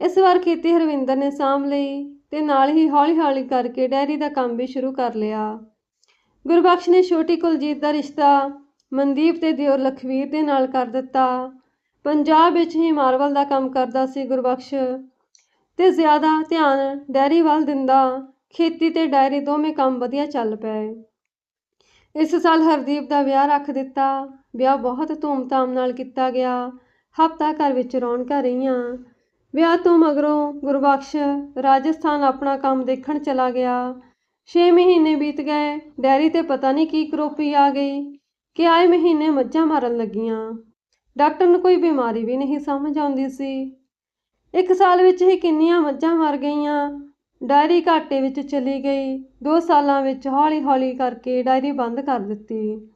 ਇਸ ਵਾਰ ਖੇਤੀ ਹਰਵਿੰਦਰ ਨੇ ਸਾਂਭ ਲਈ ਤੇ ਨਾਲ ਹੀ ਹੌਲੀ-ਹੌਲੀ ਕਰਕੇ ਡੈਰੀ ਦਾ ਕੰਮ ਵੀ ਸ਼ੁਰੂ ਕਰ ਲਿਆ। ਗੁਰਬਖਸ਼ ਨੇ ਛੋਟੀ ਕੁਲਜੀਤ ਦਾ ਰਿਸ਼ਤਾ ਮਨਦੀਪ ਤੇ ਦਿਓਰ ਲਖਵੀਰ ਦੇ ਨਾਲ ਕਰ ਦਿੱਤਾ। ਪੰਜਾਬ ਵਿੱਚ ਹੀ ਮਾਰਵਲ ਦਾ ਕੰਮ ਕਰਦਾ ਸੀ ਗੁਰਬਖਸ਼ ਤੇ ਜ਼ਿਆਦਾ ਧਿਆਨ ਡੈਰੀ ਵੱਲ ਦਿੰਦਾ। ਖੇਤੀ ਤੇ ਡਾਇਰੀ ਦੋਵੇਂ ਕੰਮ ਵਧੀਆ ਚੱਲ ਪਏ। ਇਸ ਸਾਲ ਹਰਦੀਪ ਦਾ ਵਿਆਹ ਰੱਖ ਦਿੱਤਾ। ਵਿਆਹ ਬਹੁਤ ਧੂਮਧਾਮ ਨਾਲ ਕੀਤਾ ਗਿਆ। ਹਫ਼ਤਾ ਘਰ ਵਿੱਚ ਰੌਣਕਾਂ ਰਹੀਆਂ। ਵਿਆਹ ਤੋਂ ਮਗਰੋਂ ਗੁਰਬਖਸ਼ ਰਾਜਸਥਾਨ ਆਪਣਾ ਕੰਮ ਦੇਖਣ ਚਲਾ ਗਿਆ। 6 ਮਹੀਨੇ ਬੀਤ ਗਏ। ਡੈਰੀ ਤੇ ਪਤਾ ਨਹੀਂ ਕੀ ਕਰੋਪੀ ਆ ਗਈ। ਕਿ ਆਏ ਮਹੀਨੇ ਮੱਝਾਂ ਮਾਰਨ ਲੱਗੀਆਂ। ਡਾਕਟਰ ਨੂੰ ਕੋਈ ਬਿਮਾਰੀ ਵੀ ਨਹੀਂ ਸਮਝ ਆਉਂਦੀ ਸੀ। ਇੱਕ ਸਾਲ ਵਿੱਚ ਹੀ ਕਿੰਨੀਆਂ ਮੱਝਾਂ ਮਰ ਗਈਆਂ। ਡਾਇਰੀ ਘਾਟੇ ਵਿੱਚ ਚਲੀ ਗਈ। ਦੋ ਸਾਲਾਂ ਵਿੱਚ ਹੌਲੀ-ਹੌਲੀ ਕਰਕੇ ਡਾਇਰੀ ਬੰਦ ਕਰ ਦਿੱਤੀ।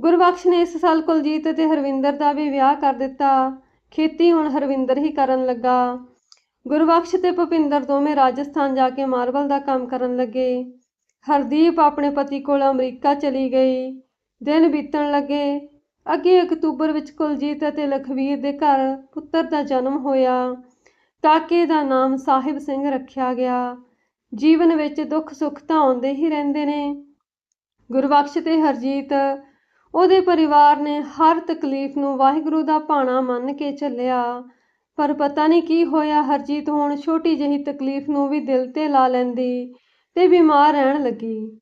ਗੁਰਬਖਸ਼ ਨੇ ਇਸ ਸਾਲ ਕੁਲਜੀਤ ਅਤੇ ਹਰਵਿੰਦਰ ਦਾ ਵੀ ਵਿਆਹ ਕਰ ਦਿੱਤਾ। ਖੇਤੀ ਹੁਣ ਹਰਵਿੰਦਰ ਹੀ ਕਰਨ ਲੱਗਾ। ਗੁਰਬਖਸ਼ ਤੇ ਭੁਪਿੰਦਰ ਦੋਵੇਂ ਰਾਜਸਥਾਨ ਜਾ ਕੇ ਮਾਰਬਲ ਦਾ ਕੰਮ ਕਰਨ ਲੱਗੇ। ਹਰਦੀਪ ਆਪਣੇ ਪਤੀ ਕੋਲ ਅਮਰੀਕਾ ਚਲੀ ਗਈ। ਦਿਨ ਬੀਤਣ ਲੱਗੇ। ਅੱਗੇ ਅਕਤੂਬਰ ਵਿੱਚ ਕੁਲਜੀਤ ਅਤੇ ਲਖਵੀਰ ਦੇ ਘਰ ਪੁੱਤਰ ਦਾ ਜਨਮ ਹੋਇਆ। ਕਾਕੇ ਦਾ ਨਾਮ ਸਾਹਿਬ ਸਿੰਘ ਰੱਖਿਆ ਗਿਆ। ਜੀਵਨ ਵਿੱਚ ਦੁੱਖ ਸੁੱਖ ਤਾਂ ਆਉਂਦੇ ਹੀ ਰਹਿੰਦੇ ਨੇ। ਗੁਰਬਖਸ਼ ਤੇ ਹਰਜੀਤ, ਉਹਦੇ ਪਰਿਵਾਰ ਨੇ ਹਰ ਤਕਲੀਫ ਨੂੰ ਵਾਹਿਗੁਰੂ ਦਾ ਭਾਣਾ ਮੰਨ ਕੇ ਚੱਲਿਆ। ਪਰ ਪਤਾ ਨਹੀਂ ਕੀ ਹੋਇਆ, ਹਰਜੀਤ ਹੁਣ ਛੋਟੀ ਜਿਹੀ ਤਕਲੀਫ ਨੂੰ ਵੀ ਦਿਲ ਤੇ ਲਾ ਲੈਂਦੀ ਤੇ ਬਿਮਾਰ ਰਹਿਣ ਲੱਗੀ।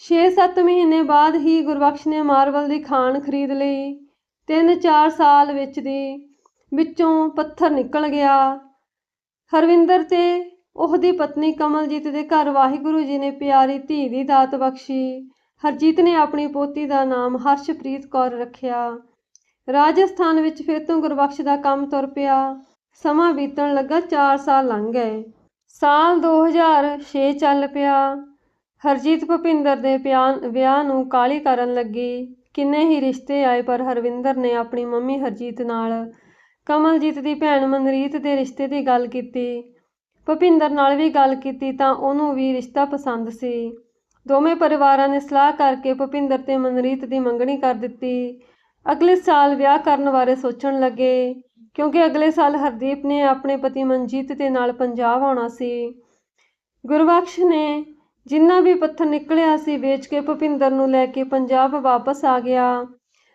6-7 ਮਹੀਨੇ ਬਾਅਦ ਹੀ ਗੁਰਬਖਸ਼ ਨੇ ਮਾਰਬਲ ਦੀ ਖਾਨ ਖਰੀਦ ਲਈ। 3-4 ਸਾਲ ਵਿੱਚ ਦੀ ਵਿੱਚੋਂ ਪੱਥਰ ਨਿਕਲ ਗਿਆ। ਹਰਵਿੰਦਰ ਤੇ ਉਹਦੀ ਪਤਨੀ ਕਮਲਜੀਤ ਦੇ ਘਰ ਵਾਹਿਗੁਰੂ ਜੀ ਨੇ ਪਿਆਰੀ ਧੀ ਦੀ ਦਾਤ ਬਖਸ਼ੀ। ਹਰਜੀਤ ਨੇ ਆਪਣੀ ਪੋਤੀ ਦਾ ਨਾਮ ਹਰਸ਼ਪ੍ਰੀਤ ਕੌਰ ਰੱਖਿਆ। ਰਾਜਸਥਾਨ ਵਿੱਚ ਫਿਰ ਤੋਂ ਗੁਰਬਖਸ਼ ਦਾ ਕੰਮ ਤੁਰ ਪਿਆ। ਸਮਾਂ ਬੀਤਣ ਲੱਗਾ 4 ਸਾਲ ਲੰਘ ਗਏ। ਸਾਲ 2006 ਚੱਲ ਪਿਆ। ਹਰਜੀਤ ਭੁਪਿੰਦਰ ਦੇ ਪਿਆ- ਵਿਆਹ ਨੂੰ ਕਾਲੀ ਕਰਨ ਲੱਗੀ। ਕਿੰਨੇ ਹੀ ਰਿਸ਼ਤੇ ਆਏ, ਪਰ ਹਰਵਿੰਦਰ ਨੇ ਆਪਣੀ ਮੰਮੀ ਹਰਜੀਤ ਨਾਲ ਕਮਲਜੀਤ ਦੀ ਭੈਣ ਮਨਰੀਤ ਦੇ ਰਿਸ਼ਤੇ ਦੀ ਗੱਲ ਕੀਤੀ। ਭੁਪਿੰਦਰ ਨਾਲ ਵੀ ਗੱਲ ਕੀਤੀ ਤਾਂ ਉਹਨੂੰ ਵੀ ਰਿਸ਼ਤਾ ਪਸੰਦ ਸੀ। ਦੋਵੇਂ ਪਰਿਵਾਰਾਂ ਨੇ ਸਲਾਹ ਕਰਕੇ ਭੁਪਿੰਦਰ ਤੇ ਮਨਰੀਤ ਦੀ ਮੰਗਣੀ ਕਰ ਦਿੱਤੀ। ਅਗਲੇ ਸਾਲ ਵਿਆਹ ਕਰਨ ਬਾਰੇ ਸੋਚਣ ਲੱਗੇ, ਕਿਉਂਕਿ ਅਗਲੇ ਸਾਲ ਹਰਦੀਪ ਨੇ ਆਪਣੇ ਪਤੀ ਮਨਜੀਤ ਦੇ ਨਾਲ ਪੰਜਾਬ ਆਉਣਾ ਸੀ। ਗੁਰਬਖਸ਼ ਨੇ ਜਿੰਨਾ ਵੀ ਪੱਥਰ ਨਿਕਲਿਆ ਸੀ ਵੇਚ ਕੇ ਭੁਪਿੰਦਰ ਨੂੰ ਲੈ ਕੇ ਪੰਜਾਬ ਵਾਪਸ ਆ ਗਿਆ।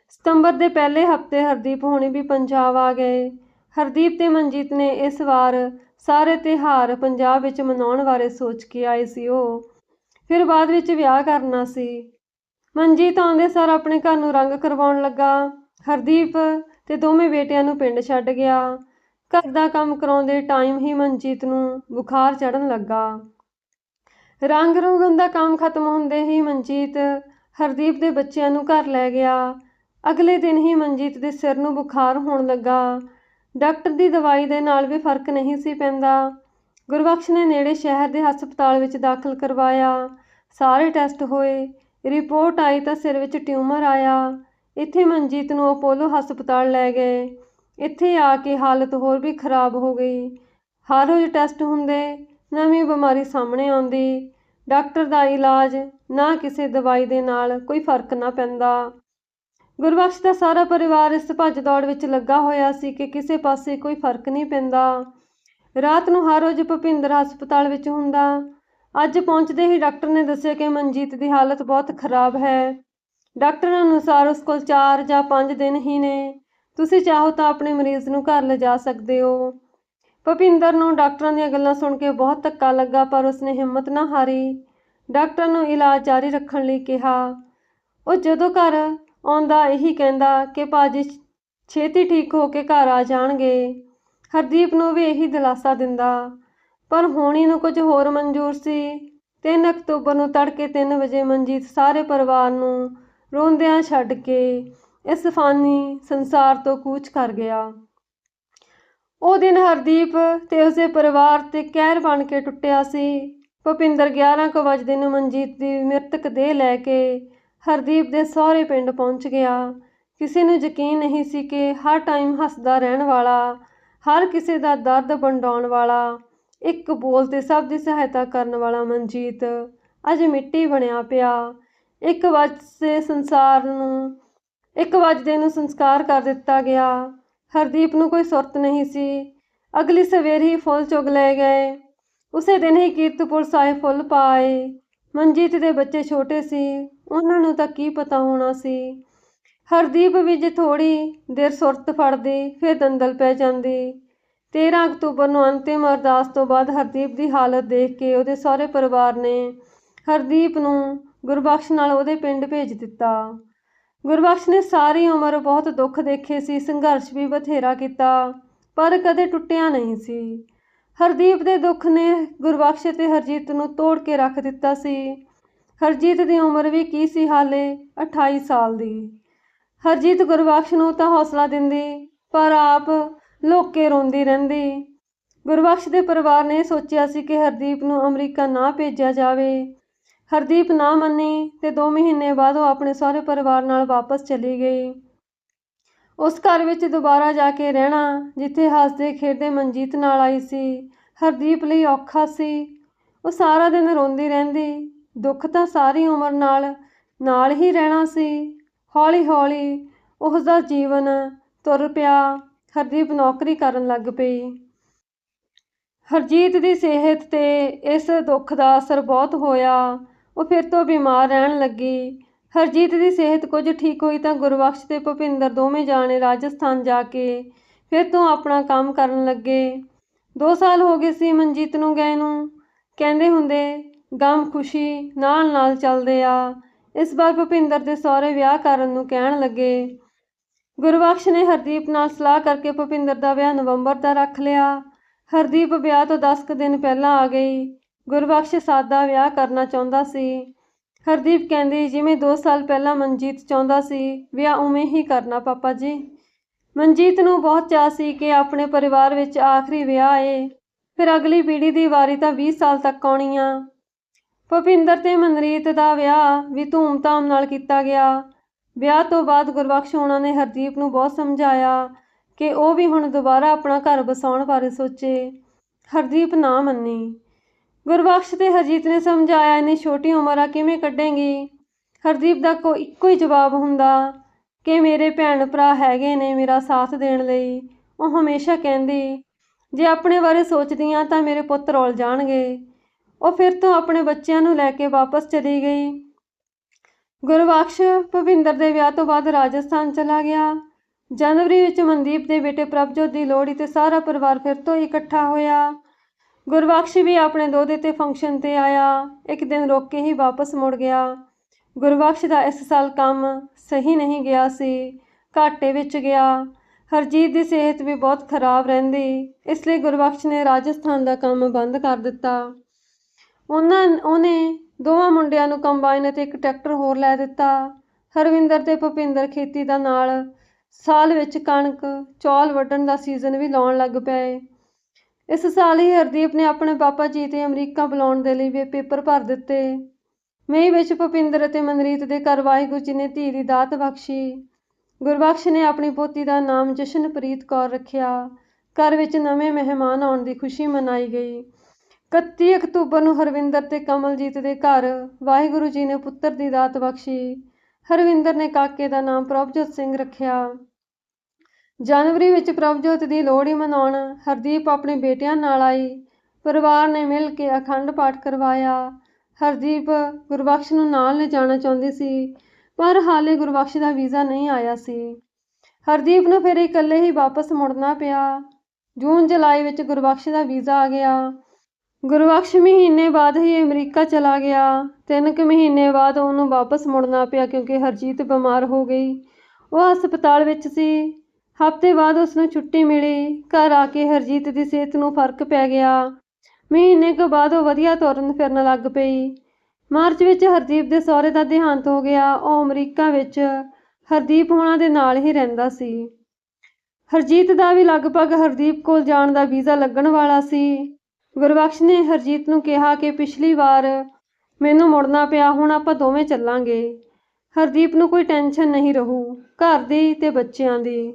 ਸਤੰਬਰ ਦੇ ਪਹਿਲੇ ਹਫ਼ਤੇ ਹਰਦੀਪ ਹੋਣੀ ਵੀ ਪੰਜਾਬ ਆ ਗਏ। ਹਰਦੀਪ ਤੇ ਮਨਜੀਤ ਨੇ ਇਸ ਵਾਰ ਸਾਰੇ ਤਿਉਹਾਰ ਪੰਜਾਬ ਵਿੱਚ ਮਨਾਉਣ ਬਾਰੇ ਸੋਚ ਕੇ ਆਏ ਸੀ ਉਹ। ਫਿਰ ਬਾਅਦ ਵਿੱਚ ਵਿਆਹ ਕਰਨਾ ਸੀ। ਮਨਜੀਤ ਆਉਂਦੇ ਸਾਰ ਆਪਣੇ ਘਰ ਨੂੰ ਰੰਗ ਕਰਵਾਉਣ ਲੱਗਾ। ਹਰਦੀਪ ਤੇ ਦੋਵੇਂ ਬੇਟਿਆਂ ਨੂੰ ਪਿੰਡ ਛੱਡ ਗਿਆ। ਘਰ ਦਾ ਕੰਮ ਕਰਾਉਂਦੇ ਟਾਈਮ ਹੀ ਮਨਜੀਤ ਨੂੰ ਬੁਖਾਰ ਚੜਨ ਲੱਗਾ। ਰੰਗ ਰੋਗਨ ਦਾ ਕੰਮ ਖਤਮ ਹੁੰਦੇ ਹੀ ਮਨਜੀਤ ਹਰਦੀਪ ਦੇ ਬੱਚਿਆਂ ਨੂੰ ਘਰ ਲੈ ਗਿਆ। ਅਗਲੇ ਦਿਨ ਹੀ ਮਨਜੀਤ ਦੇ ਸਿਰ ਨੂੰ ਬੁਖਾਰ ਹੋਣ ਲੱਗਾ। ਡਾਕਟਰ ਦੀ ਦਵਾਈ ਦੇ ਨਾਲ ਵੀ ਫ਼ਰਕ ਨਹੀਂ ਸੀ ਪੈਂਦਾ। ਗੁਰਬਖਸ਼ ਨੇ ਨੇੜੇ ਸ਼ਹਿਰ ਦੇ ਹਸਪਤਾਲ ਵਿੱਚ ਦਾਖਲ ਕਰਵਾਇਆ। ਸਾਰੇ ਟੈਸਟ ਹੋਏ। ਰਿਪੋਰਟ ਆਈ ਤਾਂ ਸਿਰ ਵਿੱਚ ਟਿਊਮਰ ਆਇਆ। ਇੱਥੇ ਮਨਜੀਤ ਨੂੰ ਅਪੋਲੋ ਹਸਪਤਾਲ ਲੈ ਗਏ। ਇੱਥੇ ਆ ਕੇ ਹਾਲਤ ਹੋਰ ਵੀ ਖਰਾਬ ਹੋ ਗਈ। ਹਰ ਰੋਜ਼ ਟੈਸਟ ਹੁੰਦੇ, ਨਵੀਂ ਬਿਮਾਰੀ ਸਾਹਮਣੇ ਆਉਂਦੀ। ਡਾਕਟਰ ਦਾ ਇਲਾਜ ਨਾ ਕਿਸੇ ਦਵਾਈ ਦੇ ਨਾਲ ਕੋਈ ਫ਼ਰਕ ਨਾ ਪੈਂਦਾ। ਗੁਰਬਖਸ਼ ਦਾ ਸਾਰਾ ਪਰਿਵਾਰ ਇਸ ਭੱਜ ਦੌੜ ਵਿੱਚ ਲੱਗਾ ਹੋਇਆ ਸੀ ਕਿ ਕਿਸੇ ਪਾਸੇ ਕੋਈ ਫ਼ਰਕ ਨਹੀਂ ਪੈਂਦਾ। ਰਾਤ ਨੂੰ ਹਰ ਰੋਜ਼ ਭੁਪਿੰਦਰ ਹਸਪਤਾਲ ਵਿੱਚ ਹੁੰਦਾ। ਅੱਜ ਪਹੁੰਚਦੇ ਹੀ ਡਾਕਟਰ ਨੇ ਦੱਸਿਆ ਕਿ ਮਨਜੀਤ ਦੀ ਹਾਲਤ ਬਹੁਤ ਖਰਾਬ ਹੈ। ਡਾਕਟਰ ਅਨੁਸਾਰ ਉਸ ਕੋਲ 4 ਜਾਂ 5 ਦਿਨ ਹੀ ਨੇ। ਤੁਸੀਂ ਚਾਹੋ ਤਾਂ ਆਪਣੇ ਮਰੀਜ਼ ਨੂੰ ਘਰ ਲਿਜਾ ਸਕਦੇ ਹੋ। ਭੁਪਿੰਦਰ ਨੂੰ ਡਾਕਟਰਾਂ ਦੀਆਂ ਗੱਲਾਂ ਸੁਣ ਕੇ ਬਹੁਤ ਧੱਕਾ ਲੱਗਾ, ਪਰ ਉਸਨੇ ਹਿੰਮਤ ਨਾ ਹਾਰੀ। ਡਾਕਟਰ ਨੂੰ ਇਲਾਜ ਜਾਰੀ ਰੱਖਣ ਲਈ ਕਿਹਾ। ਉਹ ਜਦੋਂ ਘਰ ਆਉਂਦਾ ਇਹੀ ਕਹਿੰਦਾ ਕਿ ਭਾਜੀ ਛੇਤੀ ਠੀਕ ਹੋ ਕੇ ਘਰ ਆ ਜਾਣਗੇ। ਹਰਦੀਪ ਨੂੰ ਵੀ ਇਹੀ ਦਿਲਾਸਾ ਦਿੰਦਾ। ਪਰ ਹੋਣੀ ਨੂੰ ਕੁਝ ਹੋਰ ਮਨਜ਼ੂਰ ਸੀ। 3 ਅਕਤੂਬਰ ਨੂੰ ਤੜਕੇ 3 ਵਜੇ ਮਨਜੀਤ ਸਾਰੇ ਪਰਿਵਾਰ ਨੂੰ ਰੋਂਦਿਆਂ ਛੱਡ ਕੇ ਇਸ ਫਾਨੀ ਸੰਸਾਰ ਤੋਂ ਕੂਚ ਕਰ ਗਿਆ। ਉਹ ਦਿਨ ਹਰਦੀਪ ਤੇ ਉਸਦੇ ਪਰਿਵਾਰ ਤੇ ਕਹਿਰ ਬਣ ਕੇ ਟੁੱਟਿਆ ਸੀ। ਭੁਪਿੰਦਰ 11 ਕੁ ਵਜੇ ਨੂੰ ਮਨਜੀਤ ਦੀ ਮ੍ਰਿਤਕ ਦੇਹ ਲੈ ਕੇ ਹਰਦੀਪ ਦੇ ਸਹੁਰੇ ਪਿੰਡ ਪਹੁੰਚ ਗਿਆ। ਕਿਸੇ ਨੂੰ ਯਕੀਨ ਨਹੀਂ ਸੀ ਕਿ ਹਰ ਟਾਈਮ ਹੱਸਦਾ ਰਹਿਣ ਵਾਲਾ, ਹਰ ਕਿਸੇ ਦਾ ਦਰਦ ਵੰਡਾਉਣ ਵਾਲਾ, ਇੱਕ ਬੋਲ ਤੇ ਸਭ ਦੀ ਸਹਾਇਤਾ ਕਰਨ ਵਾਲਾ ਮਨਜੀਤ ਅੱਜ ਮਿੱਟੀ ਬਣਿਆ ਪਿਆ। ਇੱਕ ਵਜੇ ਸੰਸਾਰ ਨੂੰ, ਇੱਕ ਵਜਦੇ ਨੂੰ ਸੰਸਕਾਰ ਕਰ ਦਿੱਤਾ ਗਿਆ। ਹਰਦੀਪ ਨੂੰ ਕੋਈ ਸੁਰਤ ਨਹੀਂ ਸੀ। ਅਗਲੀ ਸਵੇਰ ਹੀ ਫੁੱਲ ਚੁਗ ਲਏ ਗਏ। ਉਸੇ ਦਿਨ ਹੀ ਕੀਰਤਪੁਰ ਸਾਹਿਬ ਫੁੱਲ ਪਾਏ। ਮਨਜੀਤ ਦੇ ਬੱਚੇ ਛੋਟੇ ਸੀ। ਉਹਨਾਂ ਨੂੰ ਤਾਂ ਕੀ ਪਤਾ ਹੋਣਾ ਸੀ। ਹਰਦੀਪ ਵੀ ਜੇ ਥੋੜੀ ਦੇਰ ਸੁਰਤ ਫੜਦੀ, ਫਿਰ ਦੰਦਲ ਪੈ ਜਾਂਦੀ। 13 ਅਕਤੂਬਰ ਨੂੰ ਅੰਤਿਮ ਅਰਦਾਸ ਤੋਂ ਬਾਅਦ ਹਰਦੀਪ ਦੀ ਹਾਲਤ ਦੇਖ ਕੇ ਉਹਦੇ ਸਹੁਰੇ ਪਰਿਵਾਰ ਨੇ ਹਰਦੀਪ ਨੂੰ ਗੁਰਬਖਸ਼ ਨਾਲ ਉਹਦੇ ਪਿੰਡ ਭੇਜ ਦਿੱਤਾ। ਗੁਰਬਖਸ਼ ਨੇ ਸਾਰੀ ਉਮਰ ਬਹੁਤ ਦੁੱਖ ਦੇਖੇ ਸੀ, ਸੰਘਰਸ਼ ਵੀ ਬਥੇਰਾ ਕੀਤਾ, ਪਰ ਕਦੇ ਟੁੱਟਿਆ ਨਹੀਂ ਸੀ। ਹਰਦੀਪ ਦੇ ਦੁੱਖ ਨੇ ਗੁਰਬਖਸ਼ ਤੇ ਹਰਜੀਤ ਨੂੰ ਤੋੜ ਕੇ ਰੱਖ ਦਿੱਤਾ ਸੀ। ਹਰਜੀਤ ਦੀ ਉਮਰ ਵੀ ਕੀ ਸੀ ਹਾਲੇ? 28 ਸਾਲ ਦੀ। ਹਰਜੀਤ ਗੁਰਬਖਸ਼ ਨੂੰ ਤਾਂ ਹੌਸਲਾ ਦਿੰਦੀ, ਪਰ ਆਪ ਲੋਕੇ ਰੋਂਦੀ ਰਹਿੰਦੀ। ਗੁਰਬਖਸ਼ ਦੇ ਪਰਿਵਾਰ ਨੇ ਸੋਚਿਆ ਸੀ ਕਿ ਹਰਦੀਪ ਨੂੰ ਅਮਰੀਕਾ ਨਾ ਭੇਜਿਆ ਜਾਵੇ। ਹਰਦੀਪ ਨਾ ਮੰਨੀ ਤੇ 2 ਮਹੀਨੇ ਬਾਅਦ ਉਹ ਆਪਣੇ ਸਹੁਰੇ ਪਰਿਵਾਰ ਨਾਲ ਵਾਪਸ ਚਲੀ ਗਈ। ਉਸ ਘਰ ਵਿੱਚ ਦੁਬਾਰਾ ਜਾ ਕੇ ਰਹਿਣਾ, ਜਿੱਥੇ ਹੱਸਦੇ, ਖੇਡਦੇ ਮਨਜੀਤ ਨਾਲ ਆਈ ਸੀ, ਹਰਦੀਪ ਲਈ ਔਖਾ ਸੀ। ਉਹ ਸਾਰਾ ਦਿਨ ਰੋਂਦੀ ਰਹਿੰਦੀ ਦੁੱਖ ਤਾਂ ਸਾਰੀ ਉਮਰ ਨਾਲ ਨਾਲ ਹੀ ਰਹਿਣਾ ਸੀ। ਹੌਲੀ ਹੌਲੀ ਉਸ ਦਾ ਜੀਵਨ ਤੁਰ ਪਿਆ, ਹਰਦੀਪ ਨੌਕਰੀ ਕਰਨ ਲੱਗ ਪਈ। ਹਰਜੀਤ ਦੀ ਸਿਹਤ ਤੇ ਇਸ ਦੁੱਖ ਦਾ ਅਸਰ ਬਹੁਤ ਹੋਇਆ। ਉਹ ਫਿਰ ਤੋਂ ਬਿਮਾਰ ਰਹਿਣ ਲੱਗੀ। ਹਰਜੀਤ ਦੀ ਸਿਹਤ ਕੁਝ ਠੀਕ ਹੋਈ ਤਾਂ ਗੁਰਬਖਸ਼ ਤੇ ਭੁਪਿੰਦਰ ਦੋਵੇਂ ਜਾਣੇ ਰਾਜਸਥਾਨ ਜਾ ਕੇ ਫਿਰ ਤੋਂ ਆਪਣਾ ਕੰਮ ਕਰਨ ਲੱਗੇ। ਦੋ ਸਾਲ ਹੋ ਗਏ ਸੀ ਮਨਜੀਤ ਨੂੰ ਗਏ ਨੂੰ। ਕਹਿੰਦੇ ਹੁੰਦੇ ਗਮ ਖੁਸ਼ੀ ਨਾਲ ਨਾਲ ਚੱਲਦੇ ਆ। ਇਸ ਵਾਰ ਭੁਪਿੰਦਰ ਦੇ ਸਹੁਰੇ ਵਿਆਹ ਕਰਨ ਨੂੰ ਕਹਿਣ ਲੱਗੇ। ਗੁਰਬਖਸ਼ ਨੇ ਹਰਦੀਪ ਨਾਲ ਸਲਾਹ ਕਰਕੇ ਭੁਪਿੰਦਰ ਦਾ ਵਿਆਹ ਨਵੰਬਰ ਦਾ ਰੱਖ ਲਿਆ। ਹਰਦੀਪ ਵਿਆਹ ਤੋਂ 10 ਕੁ ਦਿਨ ਪਹਿਲਾਂ ਆ ਗਈ। ਗੁਰਬਖਸ਼ ਸਾਦਾ ਵਿਆਹ ਕਰਨਾ ਚਾਹੁੰਦਾ ਸੀ। ਹਰਦੀਪ ਕਹਿੰਦੀ, ਜਿਵੇਂ 2 ਸਾਲ ਪਹਿਲਾਂ ਮਨਜੀਤ ਚਾਹੁੰਦਾ ਸੀ, ਵਿਆਹ ਉਵੇਂ ਹੀ ਕਰਨਾ, ਪਾਪਾ ਜੀ। ਮਨਜੀਤ ਨੂੰ ਬਹੁਤ ਚਾਅ ਸੀ ਕਿ ਆਪਣੇ ਪਰਿਵਾਰ ਵਿੱਚ ਆਖਰੀ ਵਿਆਹ ਏ। ਫਿਰ ਅਗਲੀ ਪੀੜ੍ਹੀ ਦੀ ਵਾਰੀ ਤਾਂ 20 ਸਾਲ ਤੱਕ ਆਉਣੀ ਆ। ਭੁਪਿੰਦਰ ਤੇ ਮਨਰੀਤ ਦਾ ਵਿਆਹ ਵੀ ਧੂਮ-ਧਾਮ ਨਾਲ ਕੀਤਾ ਗਿਆ। ਵਿਆਹ ਤੋਂ ਬਾਅਦ ਗੁਰਬਖਸ਼ ਹੋਣਾ ਨੇ ਹਰਦੀਪ ਨੂੰ ਬਹੁਤ ਸਮਝਾਇਆ ਕਿ ਉਹ ਵੀ ਹੁਣ ਦੁਬਾਰਾ ਆਪਣਾ ਘਰ ਵਸਾਉਣ ਬਾਰੇ ਸੋਚੇ। ਹਰਦੀਪ ਨਾ ਮੰਨੀ। ਗੁਰਬਖਸ਼ ਤੇ ਹਰਜੀਤ ਨੇ ਸਮਝਾਇਆ, ਇੰਨੀ ਛੋਟੀ ਉਮਰ ਆ, ਕਿਵੇਂ ਕੱਢੇਗੀ? ਹਰਦੀਪ ਦਾ ਕੋਈ ਇੱਕੋ ਹੀ ਜਵਾਬ ਹੁੰਦਾ, ਕਿ ਮੇਰੇ ਭੈਣ ਭਰਾ ਹੈਗੇ ਨੇ ਮੇਰਾ ਸਾਥ ਦੇਣ ਲਈ। ਉਹ ਹਮੇਸ਼ਾ ਕਹਿੰਦੀ, ਜੇ ਆਪਣੇ ਬਾਰੇ ਸੋਚਦੀ ਆ ਤਾਂ ਮੇਰੇ ਪੁੱਤ ਰੁੱਲ ਜਾਣਗੇ। ਉਹ ਫਿਰ ਤੋਂ ਆਪਣੇ ਬੱਚਿਆਂ ਨੂੰ ਲੈ ਕੇ ਵਾਪਸ ਚਲੀ ਗਈ। ਗੁਰਬਖਸ਼ ਭੁਪਿੰਦਰ ਦੇ ਵਿਆਹ ਤੋਂ ਬਾਅਦ ਰਾਜਸਥਾਨ ਚਲਾ ਗਿਆ। ਜਨਵਰੀ ਵਿੱਚ ਮਨਦੀਪ ਦੇ ਬੇਟੇ ਪ੍ਰਭਜੋਤ ਦੀ ਲੋਹੜੀ ਤੇ ਸਾਰਾ ਪਰਿਵਾਰ ਫਿਰ ਤੋਂ ਇਕੱਠਾ ਹੋਇਆ। ਗੁਰਬਖਸ਼ ਵੀ ਆਪਣੇ ਦੋਹਤੇ ਤੇ ਫੰਕਸ਼ਨ ਤੇ ਆਇਆ। ਇੱਕ ਦਿਨ ਰੁਕ ਕੇ ਹੀ ਵਾਪਸ ਮੁੜ ਗਿਆ। ਗੁਰਬਖਸ਼ ਦਾ ਇਸ ਸਾਲ ਕੰਮ ਸਹੀ ਨਹੀਂ ਗਿਆ ਸੀ। ਘਾਟੇ ਵਿੱਚ ਗਿਆ। ਹਰਜੀਤ ਦੀ ਸਿਹਤ ਵੀ ਬਹੁਤ ਖਰਾਬ ਰਹਿੰਦੀ। ਇਸ ਲਈ ਗੁਰਬਖਸ਼ ਨੇ ਰਾਜਸਥਾਨ ਦਾ ਕੰਮ ਬੰਦ ਕਰ ਦਿੱਤਾ। ਉਹਨਾਂ, ਉਹਨੇ ਦੋਵਾਂ ਮੁੰਡਿਆਂ ਨੂੰ ਕੰਬਾਈਨ ਅਤੇ ਇੱਕ ਟਰੈਕਟਰ ਹੋਰ ਲੈ ਦਿੱਤਾ। ਹਰਵਿੰਦਰ ਤੇ ਭੁਪਿੰਦਰ ਖੇਤੀ ਦਾ ਨਾਲ ਸਾਲ ਵਿੱਚ ਕਣਕ, ਚੌਲ ਵੱਢਣ ਦਾ ਸੀਜ਼ਨ ਵੀ ਲਾਉਣ ਲੱਗ ਪਏ। ਇਸ ਸਾਲ ਹੀ ਹਰਦੀਪ ਨੇ ਆਪਣੇ ਪਾਪਾ ਜੀ ਤੇ ਅਮਰੀਕਾ ਬੁਲਾਉਣ ਦੇ ਲਈ ਵੀ ਪੇਪਰ ਭਰ ਦਿੱਤੇ। ਮਈ ਵਿੱਚ ਭੁਪਿੰਦਰ ਅਤੇ ਮਨਰੀਤ ਦੇ ਘਰ ਵਾਹਿਗੁਰੂ ਜੀ ਨੇ ਧੀ ਦੀ ਦਾਤ ਬਖਸ਼ੀ। ਗੁਰਬਖਸ਼ ਨੇ ਆਪਣੀ ਪੋਤੀ ਦਾ ਨਾਮ ਜਸ਼ਨਪ੍ਰੀਤ ਕੌਰ ਰੱਖਿਆ। ਘਰ ਵਿੱਚ ਨਵੇਂ ਮਹਿਮਾਨ ਆਉਣ ਦੀ ਖੁਸ਼ੀ ਮਨਾਈ ਗਈ। 31 ਅਕਤੂਬਰ ਨੂੰ ਹਰਵਿੰਦਰ ਤੇ ਕਮਲਜੀਤ ਦੇ ਘਰ ਵਾਹਿਗੁਰੂ ਜੀ ਨੇ ਪੁੱਤਰ ਦੀ ਦਾਤ ਬਖਸ਼ੀ। ਹਰਵਿੰਦਰ ਨੇ ਕਾਕੇ ਦਾ ਨਾਮ ਪ੍ਰਭਜੋਤ ਸਿੰਘ ਰੱਖਿਆ। ਜਨਵਰੀ ਵਿੱਚ ਪ੍ਰਭਜੋਤ ਦੀ ਲੋਹੜੀ ਮਨਾਉਣ ਹਰਦੀਪ ਆਪਣੇ ਬੇਟਿਆਂ ਨਾਲ ਆਈ। ਪਰਿਵਾਰ ਨੇ ਮਿਲ ਕੇ ਅਖੰਡ ਪਾਠ ਕਰਵਾਇਆ। ਹਰਦੀਪ ਗੁਰਬਖਸ਼ ਨੂੰ ਨਾਲ ਲਿਜਾਣਾ ਚਾਹੁੰਦੀ ਸੀ, ਪਰ ਹਾਲੇ ਗੁਰਬਖਸ਼ ਦਾ ਵੀਜ਼ਾ ਨਹੀਂ ਆਇਆ ਸੀ। ਹਰਦੀਪ ਨੂੰ ਫਿਰ ਇਕੱਲੇ ਹੀ ਵਾਪਸ ਮੁੜਨਾ ਪਿਆ। ਜੂਨ ਜੁਲਾਈ ਵਿੱਚ ਗੁਰਬਖਸ਼ ਦਾ ਵੀਜ਼ਾ ਆ ਗਿਆ। ਗੁਰਬਖਸ਼ ਮਹੀਨੇ ਬਾਅਦ ਹੀ ਅਮਰੀਕਾ ਚਲਾ ਗਿਆ। ਤਿੰਨ ਕੁ ਮਹੀਨੇ ਬਾਅਦ ਉਹਨੂੰ ਵਾਪਸ ਮੁੜਨਾ ਪਿਆ ਕਿਉਂਕਿ ਹਰਜੀਤ ਬਿਮਾਰ ਹੋ ਗਈ। ਉਹ ਹਸਪਤਾਲ ਵਿੱਚ ਸੀ। ਹਫ਼ਤੇ ਬਾਅਦ ਉਸਨੂੰ ਛੁੱਟੀ ਮਿਲੀ। ਘਰ ਆ ਕੇ ਹਰਜੀਤ ਦੀ ਸਿਹਤ ਨੂੰ ਫ਼ਰਕ ਪੈ ਗਿਆ। ਮਹੀਨੇ ਕੁ ਬਾਅਦ ਉਹ ਵਧੀਆ ਤੁਰਨ ਫਿਰਨ ਲੱਗ ਪਈ। ਮਾਰਚ ਵਿੱਚ ਹਰਦੀਪ ਦੇ ਸਹੁਰੇ ਦਾ ਦੇਹਾਂਤ ਹੋ ਗਿਆ। ਉਹ ਅਮਰੀਕਾ ਵਿੱਚ ਹਰਦੀਪ ਹੋਣਾ ਦੇ ਨਾਲ ਹੀ ਰਹਿੰਦਾ ਸੀ। ਹਰਜੀਤ ਦਾ ਵੀ ਲਗਭਗ ਹਰਦੀਪ ਕੋਲ ਜਾਣ ਦਾ ਵੀਜ਼ਾ ਲੱਗਣ ਵਾਲਾ ਸੀ। ਗੁਰਬਖਸ਼ ਨੇ ਹਰਜੀਤ ਨੂੰ ਕਿਹਾ ਕਿ ਪਿਛਲੀ ਵਾਰ ਮੈਨੂੰ ਮੁੜਨਾ ਪਿਆ, ਹੁਣ ਆਪਾਂ ਦੋਵੇਂ ਚੱਲਾਂਗੇ। ਹਰਦੀਪ ਨੂੰ ਕੋਈ ਟੈਨਸ਼ਨ ਨਹੀਂ ਰਹੂ, ਘਰ ਦੀ ਤੇ ਬੱਚਿਆਂ ਦੀ।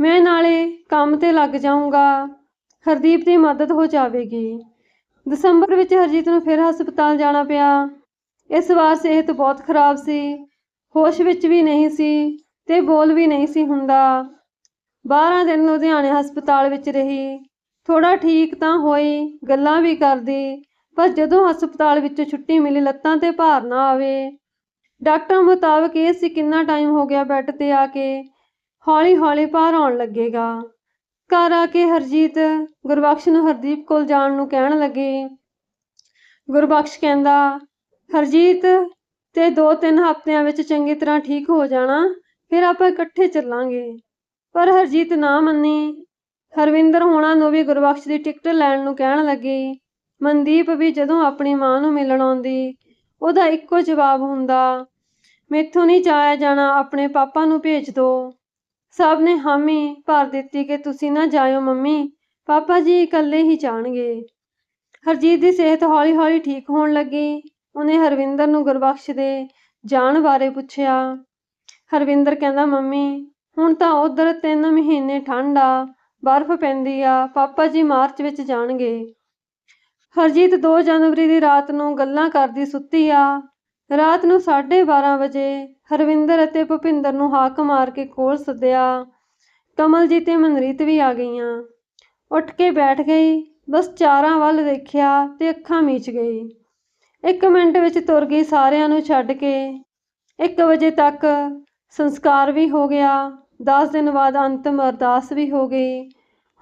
ਮੈਂ ਨਾਲੇ ਕੰਮ ਤੇ ਲੱਗ ਜਾਊਂਗਾ। ਹਰਦੀਪ ਦੀ ਮਦਦ ਹੋ ਜਾਵੇਗੀ। ਦਸੰਬਰ ਵਿੱਚ ਹਰਜੀਤ ਨੂੰ ਫਿਰ ਹਸਪਤਾਲ ਜਾਣਾ ਪਿਆ। ਇਸ ਵਾਰ ਸਿਹਤ ਬਹੁਤ ਖਰਾਬ ਸੀ। ਹੋਸ਼ ਵਿੱਚ ਵੀ ਨਹੀਂ ਸੀ ਤੇ ਬੋਲ ਵੀ ਨਹੀਂ ਸੀ ਹੁੰਦਾ। 12 ਦਿਨ ਲੁਧਿਆਣੇ ਹਸਪਤਾਲ ਵਿੱਚ ਰਹੀ। ਥੋੜਾ ਠੀਕ ਤਾਂ ਹੋਈ ਗੱਲਾਂ ਵੀ ਕਰਦੀ, ਪਰ ਜਦੋਂ ਹਸਪਤਾਲ ਵਿੱਚੋਂ ਛੁੱਟੀ ਮਿਲੀ ਲੱਤਾਂ ਤੇ ਭਾਰ ਨਾ ਆਵੇ। ਡਾਕਟਰ ਮੁਤਾਬਕ ਇਹ ਸੀ ਕਿੰਨਾ ਟਾਈਮ ਹੋ ਗਿਆ ਬੈੱਡ ਤੇ ਆ ਕੇ ਹੌਲੀ ਹੌਲੀ ਭਾਰ ਆਉਣ ਲੱਗੇਗਾ। ਘਰ ਆ ਕੇ ਹਰਜੀਤ ਗੁਰਬਖਸ਼ ਨੂੰ ਹਰਦੀਪ ਕੋਲ ਜਾਣ ਨੂੰ ਕਹਿਣ ਲੱਗੇ। ਗੁਰਬਖਸ਼ ਕਹਿੰਦਾ, ਹਰਜੀਤ, ਤੇ ਦੋ ਤਿੰਨ ਹਫ਼ਤਿਆਂ ਵਿੱਚ ਚੰਗੀ ਤਰ੍ਹਾਂ ਠੀਕ ਹੋ ਜਾਣਾ, ਫਿਰ ਆਪਾਂ ਇਕੱਠੇ ਚੱਲਾਂਗੇ। ਪਰ ਹਰਜੀਤ ਨਾ ਮੰਨੀ ਹਰਵਿੰਦਰ ਹੋਣਾ ਨੂੰ ਵੀ ਗੁਰਬਖਸ਼ ਦੀ ਟਿਕਟ ਲੈਣ ਨੂੰ ਕਹਿਣ ਲੱਗੀ। ਮਨਦੀਪ ਵੀ ਜਦੋਂ ਆਪਣੀ ਮਾਂ ਨੂੰ ਮਿਲਣ ਆਉਂਦੀ, ਉਹਦਾ ਇੱਕੋ ਜਵਾਬ ਹੁੰਦਾ, ਮੈਥੋਂ ਨਹੀਂ ਜਾਇਆ ਜਾਣਾ, ਆਪਣੇ ਪਾਪਾ ਨੂੰ ਭੇਜ ਦਿਓ ਸਭ ਨੇ ਹਾਮੀ ਭਰ ਦਿੱਤੀ ਕਿ ਤੁਸੀਂ ਨਾ ਜਾਇਓ ਮੰਮੀ, ਪਾਪਾ ਜੀ ਇਕੱਲੇ ਹੀ ਜਾਣਗੇ। ਹਰਜੀਤ ਦੀ ਸਿਹਤ ਹੌਲੀ-ਹੌਲੀ ਠੀਕ ਹੋਣ ਲੱਗੀ। ਉਹਨੇ ਹਰਵਿੰਦਰ ਨੂੰ ਗੁਰਬਖਸ਼ ਦੇ ਜਾਣ ਬਾਰੇ ਪੁੱਛਿਆ। ਹਰਵਿੰਦਰ ਕਹਿੰਦਾ, ਮੰਮੀ, ਹੁਣ ਤਾਂ ਉਧਰ 3 ਮਹੀਨੇ ਠੰਡ ਆ ਬਰਫ਼ ਪੈਂਦੀ ਆ, ਪਾਪਾ ਜੀ ਮਾਰਚ ਵਿੱਚ ਜਾਣਗੇ। ਹਰਜੀਤ 2 ਜਨਵਰੀ ਦੀ ਰਾਤ ਨੂੰ ਗੱਲਾਂ ਕਰਦੀ ਸੁੱਤੀ ਆ। ਰਾਤ ਨੂੰ 12:30 ਵਜੇ ਹਰਵਿੰਦਰ ਅਤੇ ਭੁਪਿੰਦਰ ਨੂੰ ਹਾਕ ਮਾਰ ਕੇ ਕੋਲ ਸੱਦਿਆ। ਕਮਲਜੀਤ ਤੇ ਮਨਰੀਤ ਵੀ ਆ ਗਈਆਂ। ਉੱਠ ਕੇ ਬੈਠ ਗਈ, ਬਸ ਚਾਰਾਂ ਵੱਲ ਦੇਖਿਆ ਤੇ ਅੱਖਾਂ ਮੀਚ ਗਈ। ਇੱਕ ਮਿੰਟ ਵਿੱਚ ਤੁਰ ਗਈ ਸਾਰਿਆਂ ਨੂੰ ਛੱਡ ਕੇ। 1 ਵਜੇ ਤੱਕ ਸੰਸਕਾਰ ਵੀ ਹੋ ਗਿਆ। 10 ਦਿਨ ਬਾਅਦ ਅੰਤਮ ਅਰਦਾਸ ਵੀ ਹੋ ਗਈ।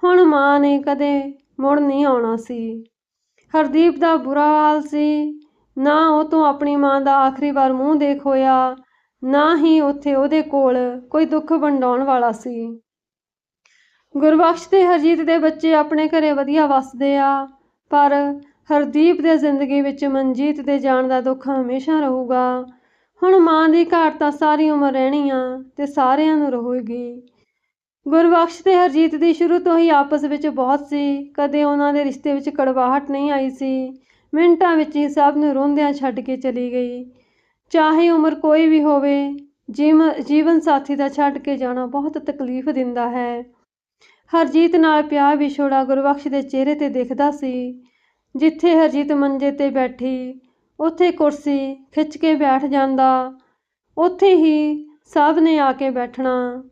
ਹੁਣ ਮਾਂ ਨੇ ਕਦੇ ਮੁੜ ਨਹੀਂ ਆਉਣਾ ਸੀ। ਹਰਦੀਪ ਦਾ ਬੁਰਾ ਹਾਲ ਸੀ। ਨਾ ਉਹ ਤੋਂ ਆਪਣੀ ਮਾਂ ਦਾ ਆਖਰੀ ਵਾਰ ਮੂੰਹ ਦੇਖ ਹੋਇਆ, ਨਾ ਹੀ ਉੱਥੇ ਉਹਦੇ ਕੋਲ ਕੋਈ ਦੁੱਖ ਵੰਡਾਉਣ ਵਾਲਾ ਸੀ। ਗੁਰਬਖਸ਼ ਤੇ ਹਰਜੀਤ ਦੇ ਬੱਚੇ ਆਪਣੇ ਘਰੇ ਵਧੀਆ ਵੱਸਦੇ ਆ, ਪਰ ਹਰਦੀਪ ਦੇ ਜ਼ਿੰਦਗੀ ਵਿੱਚ ਮਨਜੀਤ ਦੇ ਜਾਣ ਦਾ ਦੁੱਖ ਹਮੇਸ਼ਾ ਰਹੂਗਾ। ਹੁਣ ਮਾਂ ਦੀ ਘਾਟ ਤਾਂ ਸਾਰੀ ਉਮਰ ਰਹਿਣੀ ਆ ਤੇ ਸਾਰਿਆਂ ਨੂੰ ਰਹੂਗੀ। ਗੁਰਬਖਸ਼ ਤੇ ਹਰਜੀਤ ਦੀ ਸ਼ੁਰੂ ਤੋਂ ਹੀ ਆਪਸ ਵਿੱਚ ਬਹੁਤ ਸੀ। ਕਦੇ ਉਹਨਾਂ ਦੇ ਰਿਸ਼ਤੇ ਵਿੱਚ ਕੜਵਾਹਟ ਨਹੀਂ ਆਈ ਸੀ। ਮਿੰਟਾਂ ਵਿੱਚ ਹੀ ਸਭ ਨੂੰ ਰੋਂਦਿਆਂ ਛੱਡ ਕੇ ਚਲੀ ਗਈ। ਚਾਹੇ ਉਮਰ ਕੋਈ ਵੀ ਹੋਵੇ ਜੀਵ- ਜੀਵਨ ਸਾਥੀ ਦਾ ਛੱਡ ਕੇ ਜਾਣਾ ਬਹੁਤ ਤਕਲੀਫ ਦਿੰਦਾ ਹੈ। ਹਰਜੀਤ ਨਾਲ ਪਿਆਰ ਵਿਛੋੜਾ ਗੁਰਬਖਸ਼ ਦੇ ਚਿਹਰੇ ਤੇ ਦਿਖਦਾ ਸੀ, ਜਿੱਥੇ ਹਰਜੀਤ ਮੰਜੇ ਤੇ ਬੈਠੀ ਉੱਥੇ ਕੁਰਸੀ ਖਿੱਚ ਕੇ ਬੈਠ ਜਾਂਦਾ। ਉੱਥੇ ਹੀ ਸਭ ਨੇ ਆ ਕੇ ਬੈਠਣਾ।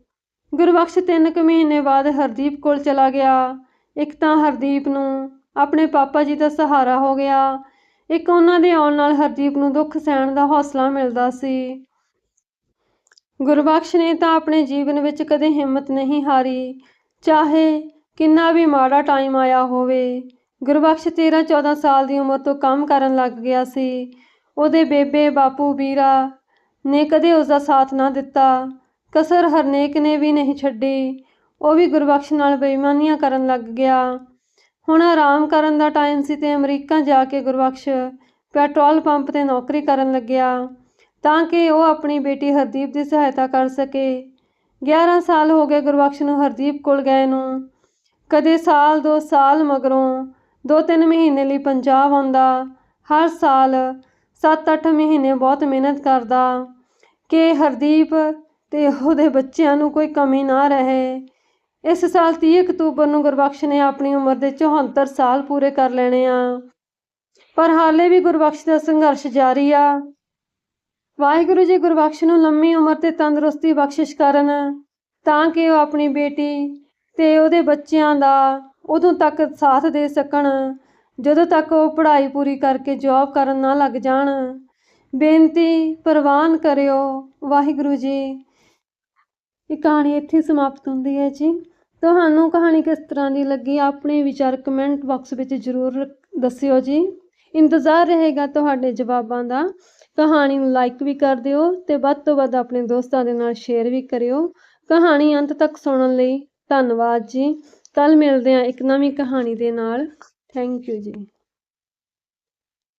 ਗੁਰਬਖਸ਼ ਤਿੰਨ ਕੁ ਮਹੀਨੇ ਬਾਅਦ ਹਰਦੀਪ ਕੋਲ ਚਲਾ ਗਿਆ। ਇੱਕ ਤਾਂ ਹਰਦੀਪ ਨੂੰ ਆਪਣੇ ਪਾਪਾ ਜੀ ਦਾ ਸਹਾਰਾ ਹੋ ਗਿਆ। ਇੱਕ ਉਹਨਾਂ ਦੇ ਆਉਣ ਨਾਲ ਹਰਦੀਪ ਨੂੰ ਦੁੱਖ ਸਹਿਣ ਦਾ ਹੌਸਲਾ ਮਿਲਦਾ ਸੀ। ਗੁਰਬਖਸ਼ ਨੇ ਤਾਂ ਆਪਣੇ ਜੀਵਨ ਵਿੱਚ ਕਦੇ ਹਿੰਮਤ ਨਹੀਂ ਹਾਰੀ। ਚਾਹੇ ਕਿੰਨਾ ਵੀ ਮਾੜਾ ਟਾਈਮ ਆਇਆ ਹੋਵੇ ਗੁਰਬਖਸ਼ 13 14 ਸਾਲ ਦੀ ਉਮਰ ਤੋਂ ਕੰਮ ਕਰਨ ਲੱਗ ਗਿਆ ਸੀ। ਉਹਦੇ ਬੇਬੇ ਬਾਪੂ ਵੀਰਾ ਨੇ ਕਦੇ ਉਸ ਦਾ ਸਾਥ ਨਾ ਦਿੱਤਾ। ਕਸਰ ਹਰਨੇਕ ਨੇ ਵੀ ਨਹੀਂ ਛੱਡੀ। ਉਹ ਵੀ ਗੁਰਬਖਸ਼ ਨਾਲ ਬੇਈਮਾਨੀਆਂ ਕਰਨ ਲੱਗ ਗਿਆ। ਹੁਣ ਆਰਾਮ ਕਰਨ ਦਾ ਟਾਈਮ ਸੀ ਤੇ ਅਮਰੀਕਾ ਜਾ ਕੇ ਗੁਰਬਖਸ਼ ਪੈਟਰੋਲ ਪੰਪ ਤੇ ਨੌਕਰੀ ਕਰਨ ਲੱਗਿਆ ਤਾਂ ਕਿ ਉਹ ਆਪਣੀ ਬੇਟੀ ਹਰਦੀਪ ਦੀ ਸਹਾਇਤਾ ਕਰ ਸਕੇ। 11 ਸਾਲ ਹੋ ਗਏ ਗੁਰਬਖਸ਼ ਨੂੰ ਹਰਦੀਪ ਕੋਲ ਗਏ ਨੂੰ। ਕਦੇ ਸਾਲ ਦੋ ਸਾਲ ਮਗਰੋਂ ਦੋ ਤਿੰਨ ਮਹੀਨੇ ਲਈ ਪੰਜਾਬ ਆਉਂਦਾ, ਹਰ ਸਾਲ 7-8 ਮਹੀਨੇ ਬਹੁਤ ਮਿਹਨਤ ਕਰਦਾ ਕਿ ਹਰਦੀਪ ਤੇ ਉਹਦੇ ਬੱਚਿਆਂ ਨੂੰ ਕੋਈ ਕਮੀ ਨਾ ਰਹੇ। ਇਸ ਸਾਲ 30 ਅਕਤੂਬਰ ਨੂੰ ਗੁਰਬਖਸ਼ ਨੇ ਆਪਣੀ ਉਮਰ ਦੇ 74 ਸਾਲ ਪੂਰੇ ਕਰ ਲੈਣੇ ਆ। ਪਰ ਹਾਲੇ ਵੀ ਗੁਰਬਖਸ਼ ਦਾ ਸੰਘਰਸ਼ ਜਾਰੀ ਆ। ਵਾਹਿਗੁਰੂ ਜੀ ਗੁਰਬਖਸ਼ ਨੂੰ ਲੰਮੀ ਉਮਰ ਤੇ ਤੰਦਰੁਸਤੀ ਬਖਸ਼ਿਸ਼ ਕਰਨ ਤਾਂ ਕਿ ਉਹ ਆਪਣੀ ਬੇਟੀ ਤੇ ਉਹਦੇ ਬੱਚਿਆਂ ਦਾ ਉਦੋਂ ਤੱਕ ਸਾਥ ਦੇ ਸਕਣ, ਜਦੋਂ ਤੱਕ ਉਹ ਪੜ੍ਹਾਈ ਪੂਰੀ ਕਰਕੇ ਜੌਬ ਕਰਨ ਨਾ ਲੱਗ ਜਾਣ। ਬੇਨਤੀ, ਪ੍ਰਵਾਨ ਕਰਿਓ, ਵਾਹਿਗੁਰੂ ਜੀ। ਇਹ ਕਹਾਣੀ ਇੱਥੇ ਸਮਾਪਤ ਹੁੰਦੀ ਹੈ ਜੀ। ਤੁਹਾਨੂੰ ਕਹਾਣੀ ਕਿਸ ਤਰ੍ਹਾਂ ਦੀ ਲੱਗੀ, ਆਪਣੇ ਵਿਚਾਰ ਕਮੈਂਟ ਬਾਕਸ ਵਿੱਚ ਜ਼ਰੂਰ ਦੱਸਿਓ ਜੀ। ਇੰਤਜ਼ਾਰ ਰਹੇਗਾ ਤੁਹਾਡੇ ਜਵਾਬਾਂ ਦਾ। ਕਹਾਣੀ ਨੂੰ ਲਾਈਕ ਵੀ ਕਰ ਦਿਓ ਤੇ ਵੱਧ ਤੋਂ ਵੱਧ ਆਪਣੇ ਦੋਸਤਾਂ ਦੇ ਨਾਲ ਸ਼ੇਅਰ ਵੀ ਕਰਿਓ। ਕਹਾਣੀ ਅੰਤ ਤੱਕ ਸੁਣਨ ਲਈ ਧੰਨਵਾਦ ਜੀ। ਕੱਲ ਮਿਲਦੇ ਹਾਂ ਇੱਕ ਨਵੀਂ ਕਹਾਣੀ ਦੇ ਨਾਲ। ਥੈਂਕ ਯੂ ਜੀ।